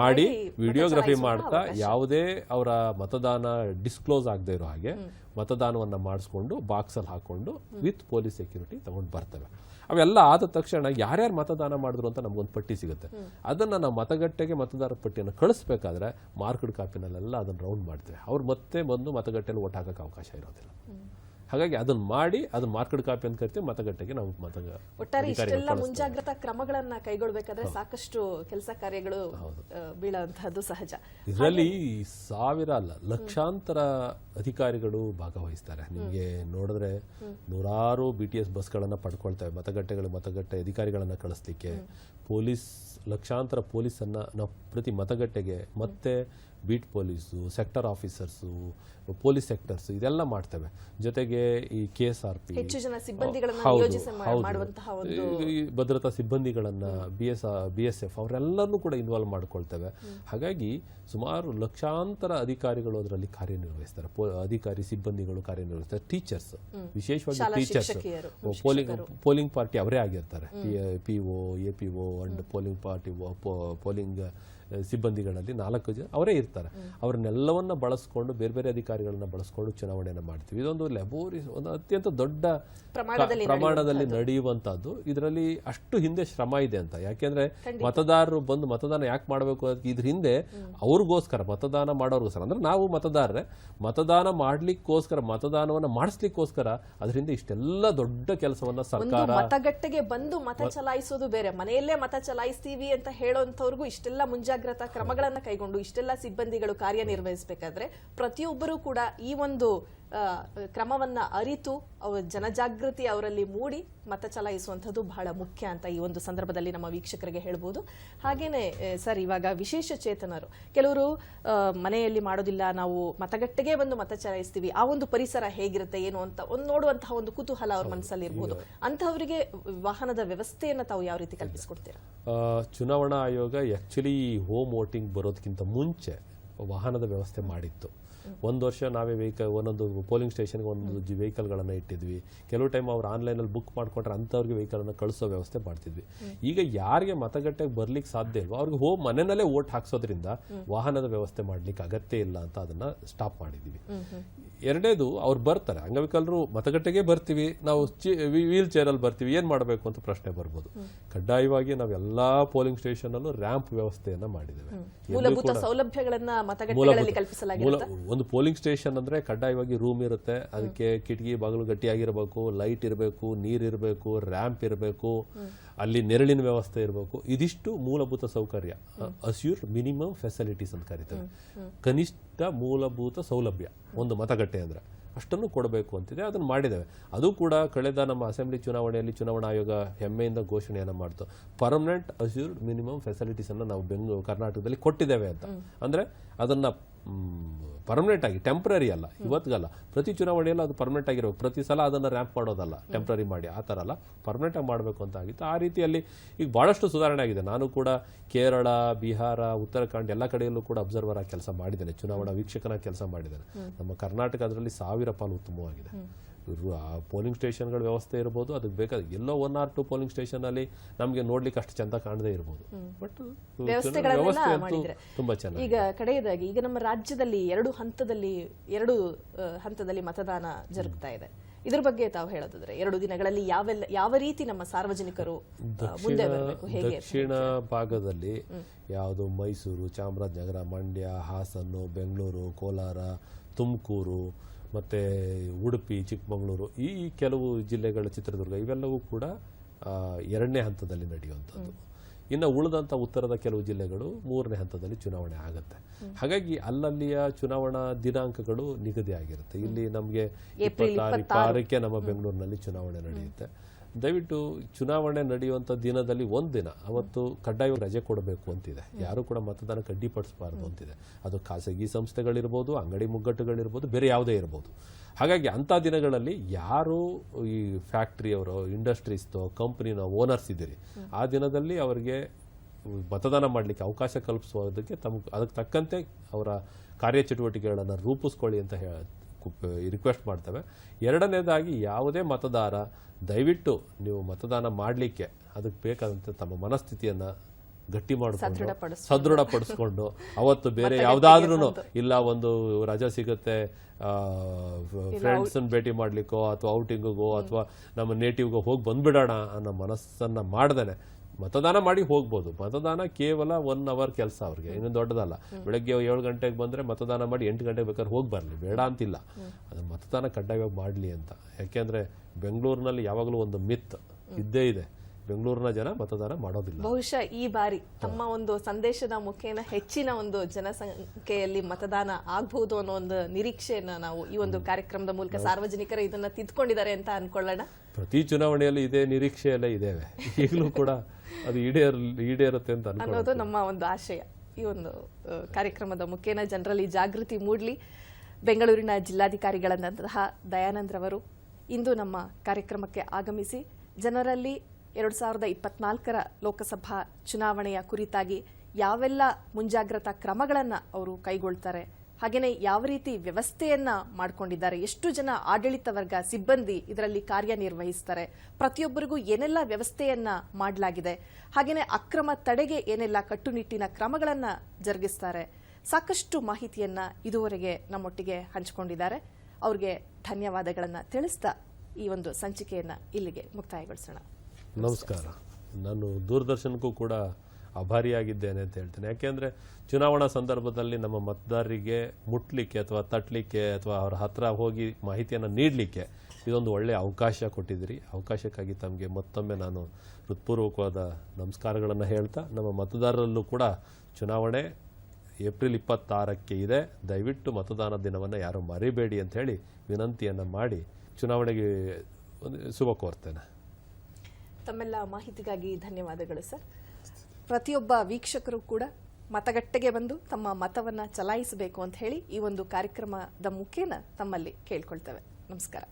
ಮಾಡಿ ವಿಡಿಯೋಗ್ರಫಿ ಮಾಡ್ತಾ. ಯಾವುದೇ ಅವರ ಮತದಾನ ಡಿಸ್ಕ್ಲೋಸ್ ಆಗದೆ ಇರೋ ಹಾಗೆ ಮತದಾನವನ್ನ ಮಾಡಿಸ್ಕೊಂಡು ಬಾಕ್ಸ್ ಅಲ್ಲಿ ಹಾಕೊಂಡು ವಿತ್ ಪೊಲೀಸ್ ಸೆಕ್ಯೂರಿಟಿ ತಗೊಂಡು ಬರ್ತವೆ. ಅವೆಲ್ಲ ಆದ ತಕ್ಷಣ ಯಾರ್ಯಾರು ಮತದಾನ ಮಾಡಿದ್ರು ಅಂತ ನಮ್ಗೊಂದು ಪಟ್ಟಿ ಸಿಗುತ್ತೆ. ಅದನ್ನ ನಾವು ಮತಗಟ್ಟೆಗೆ ಮತದಾರ ಪಟ್ಟಿಯನ್ನು ಕಳಿಸ್ಬೇಕಾದ್ರೆ ಮಾರ್ಕ್ಡ್ ಕಾಪಿನಲ್ಲೆಲ್ಲ ಅದನ್ನ ರೌಂಡ್ ಮಾಡ್ತೇವೆ. ಅವ್ರು ಮತ್ತೆ ಬಂದು ಮತಗಟ್ಟೆಯಲ್ಲಿ ಓಟ್ ಹಾಕಕ್ಕೆ ಅವಕಾಶ ಇರೋದಿಲ್ಲ. ಹಾಗಾಗಿ ಅದನ್ನ ಮಾಡಿ ಅದು ಮಾರ್ಕೆಟ್ ಕಾಪಿ ಅಂತ ಕರಿತೀವಿ ಮತಗಟ್ಟೆಗೆ ನಾವು ಮತ ಒಟ್ಟಾರೆ ಇಷ್ಟೆಲ್ಲ ಮುಂಜಾಗ್ರತಾ ಕ್ರಮಗಳನ್ನ ಕೈಗೊಳ್ಬೇಕಾದ್ರೆ ಸಾಕಷ್ಟು ಕೆಲಸ ಕಾರ್ಯಗಳು ಬೀಳುವಂತಹದ್ದು ಸಹಜ. ಇದರಲ್ಲಿ ಸಾವಿರ ಅಲ್ಲ ಲಕ್ಷಾಂತರ ಅಧಿಕಾರಿಗಳು ಭಾಗವಹಿಸ್ತಾರೆ. ನಿಮಗೆ ನೋಡಿದ್ರೆ ನೂರಾರು ಬಿ ಟಿ ಎಸ್ ಬಸ್ಗಳನ್ನು ಪಡ್ಕೊಳ್ತವೆ ಮತಗಟ್ಟೆಗಳು ಮತಗಟ್ಟೆ ಅಧಿಕಾರಿಗಳನ್ನ ಕಳಿಸ್ಲಿಕ್ಕೆ. ಪೊಲೀಸ್ ಲಕ್ಷಾಂತರ ಪೊಲೀಸನ್ನ ನಾವು ಪ್ರತಿ ಮತಗಟ್ಟೆಗೆ ಮತ್ತೆ beat police sector officers police sectors ಇದೆಲ್ಲ ಮಾಡ್ತೇವೆ. ಜೊತೆಗೆ ಈ ಕೆ ಎಸ್ ಆರ್ ಪಿ ಹೆಚ್ಚು ಜನ ಸಿಬ್ಬಂದಿಗಳನ್ನ ಹೌದು, ಭದ್ರತಾ ಸಿಬ್ಬಂದಿಗಳನ್ನ B S B S F ಅವರೆಲ್ಲರನ್ನೂ ಕೂಡ ಇನ್ವಾಲ್ವ್ ಮಾಡ್ಕೊಳ್ತೇವೆ. ಹಾಗಾಗಿ ಸುಮಾರು ಲಕ್ಷಾಂತರ ಅಧಿಕಾರಿಗಳು ಅದರಲ್ಲಿ ಕಾರ್ಯನಿರ್ವಹಿಸ್ತಾರೆ. ಅಧಿಕಾರಿ ಸಿಬ್ಬಂದಿಗಳು ಕಾರ್ಯನಿರ್ವಹಿಸ್ತಾರೆ. ಟೀಚರ್ಸ್ ವಿಶೇಷವಾಗಿ ಟೀಚರ್ಸ್ ಪೋಲಿಂಗ್ ಪೋಲಿಂಗ್ ಪಾರ್ಟಿ ಅವರೇ ಆಗಿರ್ತಾರೆ. P O A P O and polling party polling ಸಿಬ್ಬಂದಿಗಳಲ್ಲಿ ನಾಲ್ಕು ಜನ ಅವರೇ ಇರ್ತಾರೆ. ಅವ್ರನ್ನೆಲ್ಲವನ್ನ ಬಳಸ್ಕೊಂಡು ಬೇರೆ ಬೇರೆ ಅಧಿಕಾರಿಗಳನ್ನ ಬಳಸ್ಕೊಂಡು ಚುನಾವಣೆಯನ್ನು ಮಾಡ್ತೀವಿ. ಇದೊಂದು ಲೆಬೋರಿ ಒಂದು ಅತ್ಯಂತ ದೊಡ್ಡ ಪ್ರಮಾಣದಲ್ಲಿ ನಡೆಯುವಂತದ್ದು ಇದರಲ್ಲಿ ಅಷ್ಟು ಹಿಂದೆ ಶ್ರಮ ಇದೆ ಅಂತ. ಯಾಕೆಂದ್ರೆ ಮತದಾರರು ಬಂದು ಮತದಾನ ಯಾಕೆ ಮಾಡಬೇಕು ಇದ್ರ ಹಿಂದೆ ಅವ್ರಿಗೋಸ್ಕರ ಮತದಾನ ಮಾಡೋರ್ಗೋಸ್ಕರ. ಅಂದ್ರೆ ನಾವು ಮತದಾರರೇ ಮತದಾನ ಮಾಡ್ಲಿಕ್ಕೋಸ್ಕರ ಮತದಾನವನ್ನ ಮಾಡಿಸ್ಲಿಕ್ಕೋಸ್ಕರ ಅದರಿಂದ ಇಷ್ಟೆಲ್ಲ ದೊಡ್ಡ ಕೆಲಸವನ್ನ ಸರ್ಕಾರ ಮತಗಟ್ಟೆಗೆ ಬಂದು ಮತ ಚಲಾಯಿಸೋದು ಬೇರೆ. ಮನೆಯಲ್ಲೇ ಮತ ಚಲಾಯಿಸ್ತೀವಿ ಅಂತ ಹೇಳೋಂಥವ್ರಿಗೂ ಇಷ್ಟೆಲ್ಲ ಮುಂಜಾಗ್ರತಾ ಕ್ರಮಗಳನ್ನ ಕೈಗೊಂಡು ಇಷ್ಟೆಲ್ಲ ಸಿಬ್ಬಂದಿಗಳು ಕಾರ್ಯನಿರ್ವಹಿಸಬೇಕಾದ್ರೆ ಪ್ರತಿಯೊಬ್ಬರೂ ಕೂಡ ಈ ಒಂದು ಕ್ರಮವನ್ನ ಅರಿತು ಅವ ಜನಜಾಗೃತಿ ಅವರಲ್ಲಿ ಮೂಡಿ ಮತ ಚಲಾಯಿಸುವಂಥದ್ದು ಬಹಳ ಮುಖ್ಯ ಅಂತ ಈ ಒಂದು ಸಂದರ್ಭದಲ್ಲಿ ನಮ್ಮ ವೀಕ್ಷಕರಿಗೆ ಹೇಳ್ಬೋದು. ಹಾಗೇನೆ ಸರ್ ಇವಾಗ ವಿಶೇಷ ಚೇತನರು. ಕೆಲವರು ಮನೆಯಲ್ಲಿ ಮಾಡೋದಿಲ್ಲ ನಾವು ಮತಗಟ್ಟೆಗೆ ಬಂದು ಮತ ಚಲಾಯಿಸ್ತೀವಿ ಆ ಒಂದು ಪರಿಸರ ಹೇಗಿರುತ್ತೆ ಏನು ಅಂತ ಒಂದು ನೋಡುವಂತಹ ಒಂದು ಕುತೂಹಲ ಅವ್ರ ಮನಸ್ಸಲ್ಲಿ ಇರ್ಬೋದು. ಅಂತಹವರಿಗೆ ವಾಹನದ ವ್ಯವಸ್ಥೆಯನ್ನು ತಾವು ಯಾವ ರೀತಿ ಕಲ್ಪಿಸಿಕೊಡ್ತೀರಾ? ಚುನಾವಣಾ ಆಯೋಗ ಆಕ್ಚುಲಿ ಹೋಮ್ ವೋಟಿಂಗ್ ಬರೋದಕ್ಕಿಂತ ಮುಂಚೆ ವಾಹನದ ವ್ಯವಸ್ಥೆ ಮಾಡಿತ್ತು. ಒಂದು ವರ್ಷ ನಾವೇ ವೆಹಿಕಲ್ ಒಂದೊಂದು ಪೋಲಿಂಗ್ ಸ್ಟೇಷನ್ಗೆ ಒಂದೊಂದು ವೆಹಿಕಲ್ಗಳನ್ನು ಇಟ್ಟಿದ್ವಿ. ಕೆಲವು ಟೈಮ್ ಅವ್ರು ಆನ್ಲೈನಲ್ಲಿ ಬುಕ್ ಮಾಡ್ಕೊಂಡ್ರೆ ಅಂಥವ್ರಿಗೆ ವೆಹಿಕಲನ್ನು ಕಳಿಸೋ ವ್ಯವಸ್ಥೆ ಮಾಡ್ತಿದ್ವಿ. ಈಗ ಯಾರಿಗೆ ಮತಗಟ್ಟೆಗೆ ಬರ್ಲಿಕ್ಕೆ ಸಾಧ್ಯ ಇಲ್ವೋ ಅವ್ರಿಗೆ ಹೋಗಿ ಮನೆಯಲ್ಲೇ ಓಟ್ ಹಾಕ್ಸೋದ್ರಿಂದ ವಾಹನದ ವ್ಯವಸ್ಥೆ ಮಾಡ್ಲಿಕ್ಕೆ ಅಗತ್ಯ ಇಲ್ಲ ಅಂತ ಅದನ್ನು ಸ್ಟಾಪ್ ಮಾಡಿದ್ದೀವಿ ಎರಡೇದು ಅವ್ರು ಬರ್ತಾರೆ. ಅಂಗವಿಕಲರು ಮತಗಟ್ಟೆಗೆ ಬರ್ತೀವಿ. ನಾವು ವೀಲ್ ಚೇರಲ್ಲಿ ಬರ್ತೀವಿ. ಏನ್ ಮಾಡಬೇಕು ಅಂತ ಪ್ರಶ್ನೆ ಬರ್ಬೋದು. ಕಡ್ಡಾಯವಾಗಿ ನಾವೆಲ್ಲ ಪೋಲಿಂಗ್ ಸ್ಟೇಷನಲ್ಲೂ ರ್ಯಾಂಪ್ ವ್ಯವಸ್ಥೆಯನ್ನ ಮಾಡಿದ್ದೇವೆ. ಒಂದು ಪೋಲಿಂಗ್ ಸ್ಟೇಷನ್ ಅಂದ್ರೆ ಕಡ್ಡಾಯವಾಗಿ ರೂಮ್ ಇರುತ್ತೆ. ಅದಕ್ಕೆ ಕಿಟಕಿ ಬಾಗಿಲು ಗಟ್ಟಿಯಾಗಿರಬೇಕು. ಲೈಟ್ ಇರಬೇಕು. ನೀರ್ ಇರಬೇಕು. ರ್ಯಾಂಪ್ ಇರಬೇಕು. ಅಲ್ಲಿ ನೆರಳಿನ ವ್ಯವಸ್ಥೆ ಇರಬೇಕು. ಇದಿಷ್ಟು ಮೂಲಭೂತ ಸೌಕರ್ಯ. ಅಸ್ಯೂರ್ ಮಿನಿಮಮ್ ಫೆಸಿಲಿಟೀಸ್ ಅಂತ ಕರಿತೇವೆ. ಕನಿಷ್ಠ ಮೂಲಭೂತ ಸೌಲಭ್ಯ. ಒಂದು ಮತಗಟ್ಟೆ ಅಂದರೆ. ಅಷ್ಟನ್ನು ಕೊಡಬೇಕು ಅಂತಿದೆ. ಅದನ್ನು ಮಾಡಿದ್ದೇವೆ. ಅದು ಕೂಡ ಕಳೆದ ನಮ್ಮ ಅಸೆಂಬ್ಲಿ ಚುನಾವಣೆಯಲ್ಲಿ ಚುನಾವಣಾ ಆಯೋಗ ಹೆಮ್ಮೆಯಿಂದ ಘೋಷಣೆಯನ್ನು ಮಾಡ್ತು. ಪರ್ಮನೆಂಟ್ ಅಸ್ಯೂರ್ಡ್ ಮಿನಿಮಮ್ ಫೆಸಿಲಿಟೀಸನ್ನು ನಾವು ಬೆಂಗಳೂರು, ಕರ್ನಾಟಕದಲ್ಲಿ ಕೊಟ್ಟಿದ್ದೇವೆ ಅಂತ. ಅಂದರೆ ಅದನ್ನ ಪರ್ಮನೆಂಟ್ ಆಗಿ ಟೆಂಪ್ರರಿ ಅಲ್ಲ ಇವತ್ತಿಗಲ್ಲ ಪ್ರತಿ ಚುನಾವಣೆಯಲ್ಲೂ ಅದು ಪರ್ಮನೆಂಟ್ ಆಗಿರೋ ಪ್ರತಿ ಸಲ ಅದನ್ನು ರ್ಯಾಂಪ್ ಮಾಡೋದಲ್ಲ ಟೆಂಪ್ರರಿ ಮಾಡಿ ಆ ಥರ ಅಲ್ಲ. ಪರ್ಮನೆಂಟ್ ಆಗಿ ಮಾಡಬೇಕು ಅಂತ ಆಗಿತ್ತು. ಆ ರೀತಿಯಲ್ಲಿ ಈಗ ಭಾಳಷ್ಟು ಸುಧಾರಣೆ ಆಗಿದೆ. ನಾನು ಕೂಡ ಕೇರಳ ಬಿಹಾರ ಉತ್ತರಾಖಂಡ್ ಎಲ್ಲ ಕಡೆಯಲ್ಲೂ ಕೂಡ ಅಬ್ಸರ್ವರ್ ಆಗಿ ಕೆಲಸ ಮಾಡಿದ್ದೇನೆ. ಚುನಾವಣಾ ವೀಕ್ಷಕನ ಕೆಲಸ ಮಾಡಿದ್ದೇನೆ. ನಮ್ಮ ಕರ್ನಾಟಕ ಅದರಲ್ಲಿ ಸಾವಿರ ಪಾಲು ಉತ್ತಮವಾಗಿದೆ. ಪೋಲಿಂಗ್ ಸ್ಟೇಷನ್ಗಳ ವ್ಯವಸ್ಥೆ ಇರ್ಬೋದು ಅದಕ್ಕೆ ಬೇಕಾದ ಎಲ್ಲೋ one or two polling station ಅಲ್ಲಿ ನಮಗೆ ನೋಡ್ಲಿಕ್ಕೆ ಅಷ್ಟು ಚಂದ ಕಾಣದೇ ಇರಬಹುದು ಬಟ್ ವ್ಯವಸ್ಥೆ. ತುಂಬಾ ಚೆನ್ನಾಗಿ ಈಗ ಕಡೆಯದಾಗಿ ಈಗ ನಮ್ಮ ರಾಜ್ಯದಲ್ಲಿ ಎರಡು ಹಂತದಲ್ಲಿ ಎರಡು ಹಂತದಲ್ಲಿ ಮತದಾನ ಜರುಗ್ತಾ ಇದೆ. ಇದ್ರ ಬಗ್ಗೆ ತಾವು ಹೇಳೋದಾದ್ರೆ ಎರಡು ದಿನಗಳಲ್ಲಿ ಯಾವೆಲ್ಲ ಯಾವ ರೀತಿ ನಮ್ಮ ಸಾರ್ವಜನಿಕರು ಮುಂದೆ ಬರಬೇಕು? ಹೇಗೆ ದಕ್ಷಿಣ ಭಾಗದಲ್ಲಿ ಯಾವುದು ಮೈಸೂರು ಚಾಮರಾಜನಗರ ಮಂಡ್ಯ ಹಾಸನ್ನು ಬೆಂಗಳೂರು ಕೋಲಾರ ತುಮಕೂರು ಮತ್ತೆ ಉಡುಪಿ ಚಿಕ್ಕಮಗಳೂರು ಈ ಕೆಲವು ಜಿಲ್ಲೆಗಳ ಚಿತ್ರದುರ್ಗ ಇವೆಲ್ಲವೂ ಕೂಡ ಎರಡನೇ ಹಂತದಲ್ಲಿ ನಡೆಯುವಂಥದ್ದು. ಇನ್ನು ಉಳಿದಂಥ ಉತ್ತರದ ಕೆಲವು ಜಿಲ್ಲೆಗಳು ಮೂರನೇ ಹಂತದಲ್ಲಿ ಚುನಾವಣೆ ಆಗುತ್ತೆ. ಹಾಗಾಗಿ ಅಲ್ಲಲ್ಲಿಯ ಚುನಾವಣಾ ದಿನಾಂಕಗಳು ನಿಗದಿ ಆಗಿರುತ್ತೆ ಇಲ್ಲಿ ನಮಗೆ ಇಪ್ಪತ್ತಾರು ಇಪ್ಪತ್ತಾರಕ್ಕೆ ನಮ್ಮ ಬೆಂಗಳೂರಿನಲ್ಲಿ ಚುನಾವಣೆ ನಡೆಯುತ್ತೆ. ದಯವಿಟ್ಟು ಚುನಾವಣೆ ನಡೆಯುವಂಥ ದಿನದಲ್ಲಿ ಒಂದು ದಿನ, ಅವತ್ತು ಕಡ್ಡಾಯವಾಗಿ ರಜೆ ಕೊಡಬೇಕು ಅಂತಿದೆ. ಯಾರು ಕೂಡ ಮತದಾನ ಕಡ್ಡಿಪಡಿಸಬಾರ್ದು ಅಂತಿದೆ. ಅದು ಖಾಸಗಿ ಸಂಸ್ಥೆಗಳಿರ್ಬೋದು, ಅಂಗಡಿ ಮುಗ್ಗಟ್ಟುಗಳಿರ್ಬೋದು, ಬೇರೆ ಯಾವುದೇ ಇರ್ಬೋದು. ಹಾಗಾಗಿ ಅಂಥ ದಿನಗಳಲ್ಲಿ ಯಾರು ಈ ಫ್ಯಾಕ್ಟ್ರಿಯವರು, ಇಂಡಸ್ಟ್ರೀಸ್ದೋ, ಕಂಪ್ನಿನೋ ಓನರ್ಸ್ ಇದ್ದೀರಿ. ಆ ದಿನದಲ್ಲಿ ಅವರಿಗೆ ಮತದಾನ ಮಾಡಲಿಕ್ಕೆ ಅವಕಾಶ ಕಲ್ಪಿಸುವುದಕ್ಕೆ ತಮ್ಗೆ ಅದಕ್ಕೆ ತಕ್ಕಂತೆ ಅವರ ಕಾರ್ಯಚಟುವಟಿಕೆಗಳನ್ನು ರೂಪಿಸ್ಕೊಳ್ಳಿ ಅಂತ ಹೇಳ ರಿಕ್ವೆಸ್ಟ್ ಮಾಡ್ತವೆ. ಎರಡನೇದಾಗಿ ಯಾವುದೇ ಮತದಾರ ದಯವಿಟ್ಟು ನೀವು ಮತದಾನ ಮಾಡಲಿಕ್ಕೆ ಅದಕ್ಕೆ ಬೇಕಾದಂಥ ತಮ್ಮ ಮನಸ್ಥಿತಿಯನ್ನ ಗಟ್ಟಿ ಮಾಡಿಕೊಂಡು ಸದೃಢಪಡಿಸ್ಕೊಂಡು. ಅವತ್ತು ಬೇರೆ ಯಾವ್ದಾದ್ರೂ ಇಲ್ಲ ಒಂದು ರಜೆ ಸಿಗುತ್ತೆ ಫ್ರೆಂಡ್ಸ್ ಭೇಟಿ ಮಾಡ್ಲಿಕ್ಕೋ ಅಥವಾ ಔಟಿಂಗಿಗೋ ಅಥವಾ ನಮ್ಮ ನೇಟಿವ್ಗೋ ಹೋಗಿ ಬಂದ್ಬಿಡೋಣ ಅನ್ನೋ ಮನಸ್ಸನ್ನ ಮಾಡ್ದೇನೆ. ಮತದಾನ ಮಾಡಿ ಹೋಗ್ಬೋದು. ಮತದಾನ ಕೇವಲ ಒನ್ ಅವರ್ ಕೆಲಸ ಅವ್ರಿಗೆ. ಇನ್ನೊಂದು ದೊಡ್ಡದಲ್ಲ. ಬೆಳಗ್ಗೆ ಏಳು ಗಂಟೆಗೆ ಬಂದ್ರೆ ಮತದಾನ ಮಾಡಿ ಎಂಟು ಗಂಟೆಗೆ ಬೇಕಾದ್ರೆ ಹೋಗಿ ಬರಲಿ. ಬೇಡ ಅಂತಿಲ್ಲ. ಅದು ಮತದಾನ ಕಡ್ಡಾಯವಾಗಿ ಮಾಡಲಿ ಅಂತ. ಯಾಕೆಂದ್ರೆ ಬೆಂಗಳೂರಿನಲ್ಲಿ ಯಾವಾಗಲೂ ಒಂದು ಮಿತ್ ಇದ್ದೇ ಇದೆ. ಬೆಂಗಳೂರಿನ ಜನ ಮತದಾನ ಮಾಡೋದಿಲ್ಲ. ಬಹುಶಃ ಈ ಬಾರಿ ತಮ್ಮ ಒಂದು ಸಂದೇಶದ ಮುಖೇನ ಹೆಚ್ಚಿನ ಒಂದು ಜನಸಂಖ್ಯೆಯಲ್ಲಿ ಮತದಾನ ಆಗಬಹುದು ಅನ್ನೋ ಒಂದು ನಿರೀಕ್ಷೆಯನ್ನ ನಾವು ಈ ಒಂದು ಕಾರ್ಯಕ್ರಮದ ಮೂಲಕ ಸಾರ್ವಜನಿಕರು ಇದನ್ನ ತಿದ್ಕೊಂಡಿದ್ದಾರೆ ಅಂತ ಅನ್ಕೊಳ್ಳೋಣ. ಪ್ರತಿ ಚುನಾವಣೆಯಲ್ಲಿ ಇದೇ ನಿರೀಕ್ಷೆಯಲ್ಲೇ ಇದ್ದೇವೆ. ಈಗಲೂ ಕೂಡ ಅದು ಈಡೇರ್ ಈಡೇರುತ್ತೆ ಅಂತ ಅನ್ನೋದು ನಮ್ಮ ಒಂದು ಆಶಯ. ಈ ಒಂದು ಕಾರ್ಯಕ್ರಮದ ಮುಖೇನ ಜನರಲ್ಲಿ ಜಾಗೃತಿ ಮೂಡಲಿ. ಬೆಂಗಳೂರಿನ ಜಿಲ್ಲಾಧಿಕಾರಿಗಳಾದಂತಹ ದಯಾನಂದ್ರವರು ಇಂದು ನಮ್ಮ ಕಾರ್ಯಕ್ರಮಕ್ಕೆ ಆಗಮಿಸಿ ಜನರಲ್ಲಿ ಎರಡು ಸಾವಿರದ ಇಪ್ಪತ್ನಾಲ್ಕರ ಲೋಕಸಭಾ ಚುನಾವಣೆಯ ಕುರಿತಾಗಿ ಯಾವೆಲ್ಲ ಮುಂಜಾಗ್ರತಾ ಕ್ರಮಗಳನ್ನು ಅವರು ಕೈಗೊಳ್ತಾರೆ ಹಾಗೆಯೇ ಯಾವ ರೀತಿ ವ್ಯವಸ್ಥೆಯನ್ನ ಮಾಡ್ಕೊಂಡಿದ್ದಾರೆ, ಎಷ್ಟು ಜನ ಆಡಳಿತ ವರ್ಗ ಸಿಬ್ಬಂದಿ ಇದರಲ್ಲಿ ಕಾರ್ಯನಿರ್ವಹಿಸ್ತಾರೆ, ಪ್ರತಿಯೊಬ್ಬರಿಗೂ ಏನೆಲ್ಲ ವ್ಯವಸ್ಥೆಯನ್ನ ಮಾಡಲಾಗಿದೆ ಹಾಗೆಯೇ ಅಕ್ರಮ ತಡೆಗೆ ಏನೆಲ್ಲ ಕಟ್ಟುನಿಟ್ಟಿನ ಕ್ರಮಗಳನ್ನ ಜರುಗಿಸ್ತಾರೆ, ಸಾಕಷ್ಟು ಮಾಹಿತಿಯನ್ನ ಇದುವರೆಗೆ ನಮ್ಮೊಟ್ಟಿಗೆ ಹಂಚಿಕೊಂಡಿದ್ದಾರೆ. ಅವ್ರಿಗೆ ಧನ್ಯವಾದಗಳನ್ನು ತಿಳಿಸ್ತಾ ಈ ಒಂದು ಸಂಚಿಕೆಯನ್ನು ಇಲ್ಲಿಗೆ ಮುಕ್ತಾಯಗೊಳಿಸೋಣ. ನಮಸ್ಕಾರ. ನಾನು ದೂರದರ್ಶನಕ್ಕೂ ಕೂಡ ಅಭಾರಿಯಾಗಿದ್ದೇನೆ ಅಂತ ಹೇಳ್ತೇನೆ. ಯಾಕೆಂದರೆ ಚುನಾವಣಾ ಸಂದರ್ಭದಲ್ಲಿ ನಮ್ಮ ಮತದಾರರಿಗೆ ಮುಟ್ಲಿಕ್ಕೆ ಅಥವಾ ತಟ್ಟಲಿಕ್ಕೆ ಅಥವಾ ಅವರ ಹತ್ರ ಹೋಗಿ ಮಾಹಿತಿಯನ್ನು ನೀಡಲಿಕ್ಕೆ ಇದೊಂದು ಒಳ್ಳೆಯ ಅವಕಾಶ ಕೊಟ್ಟಿದ್ದೀರಿ. ಅವಕಾಶಕ್ಕಾಗಿ ತಮಗೆ ಮತ್ತೊಮ್ಮೆ ನಾನು ಹೃತ್ಪೂರ್ವಕವಾದ ನಮಸ್ಕಾರಗಳನ್ನು ಹೇಳ್ತಾ, ನಮ್ಮ ಮತದಾರರಲ್ಲೂ ಕೂಡ ಚುನಾವಣೆ ಏಪ್ರಿಲ್ ಇಪ್ಪತ್ತಾರಕ್ಕೆ ಇದೆ. ದಯವಿಟ್ಟು ಮತದಾನ ದಿನವನ್ನು ಯಾರೂ ಮರಿಬೇಡಿ ಅಂತ ಹೇಳಿ ವಿನಂತಿಯನ್ನು ಮಾಡಿ ಚುನಾವಣೆಗೆ ಒಂದು ಶುಭ ಕೋರ್ತೇನೆ. ತಮ್ಮೆಲ್ಲ ಮಾಹಿತಿಗಾಗಿ ಧನ್ಯವಾದಗಳು, ಸರ್. ಪ್ರತಿಯೊಬ್ಬ ವೀಕ್ಷಕರು ಕೂಡ ಮತಗಟ್ಟೆಗೆ ಬಂದು ತಮ್ಮ ಮತವನ್ನು ಚಲಾಯಿಸಬೇಕು ಅಂತ ಹೇಳಿ ಈ ಒಂದು ಕಾರ್ಯಕ್ರಮದ ಮುಖೇನ ತಮ್ಮಲ್ಲಿ ಕೇಳ್ಕೊಳ್ತೇವೆ. ನಮಸ್ಕಾರ.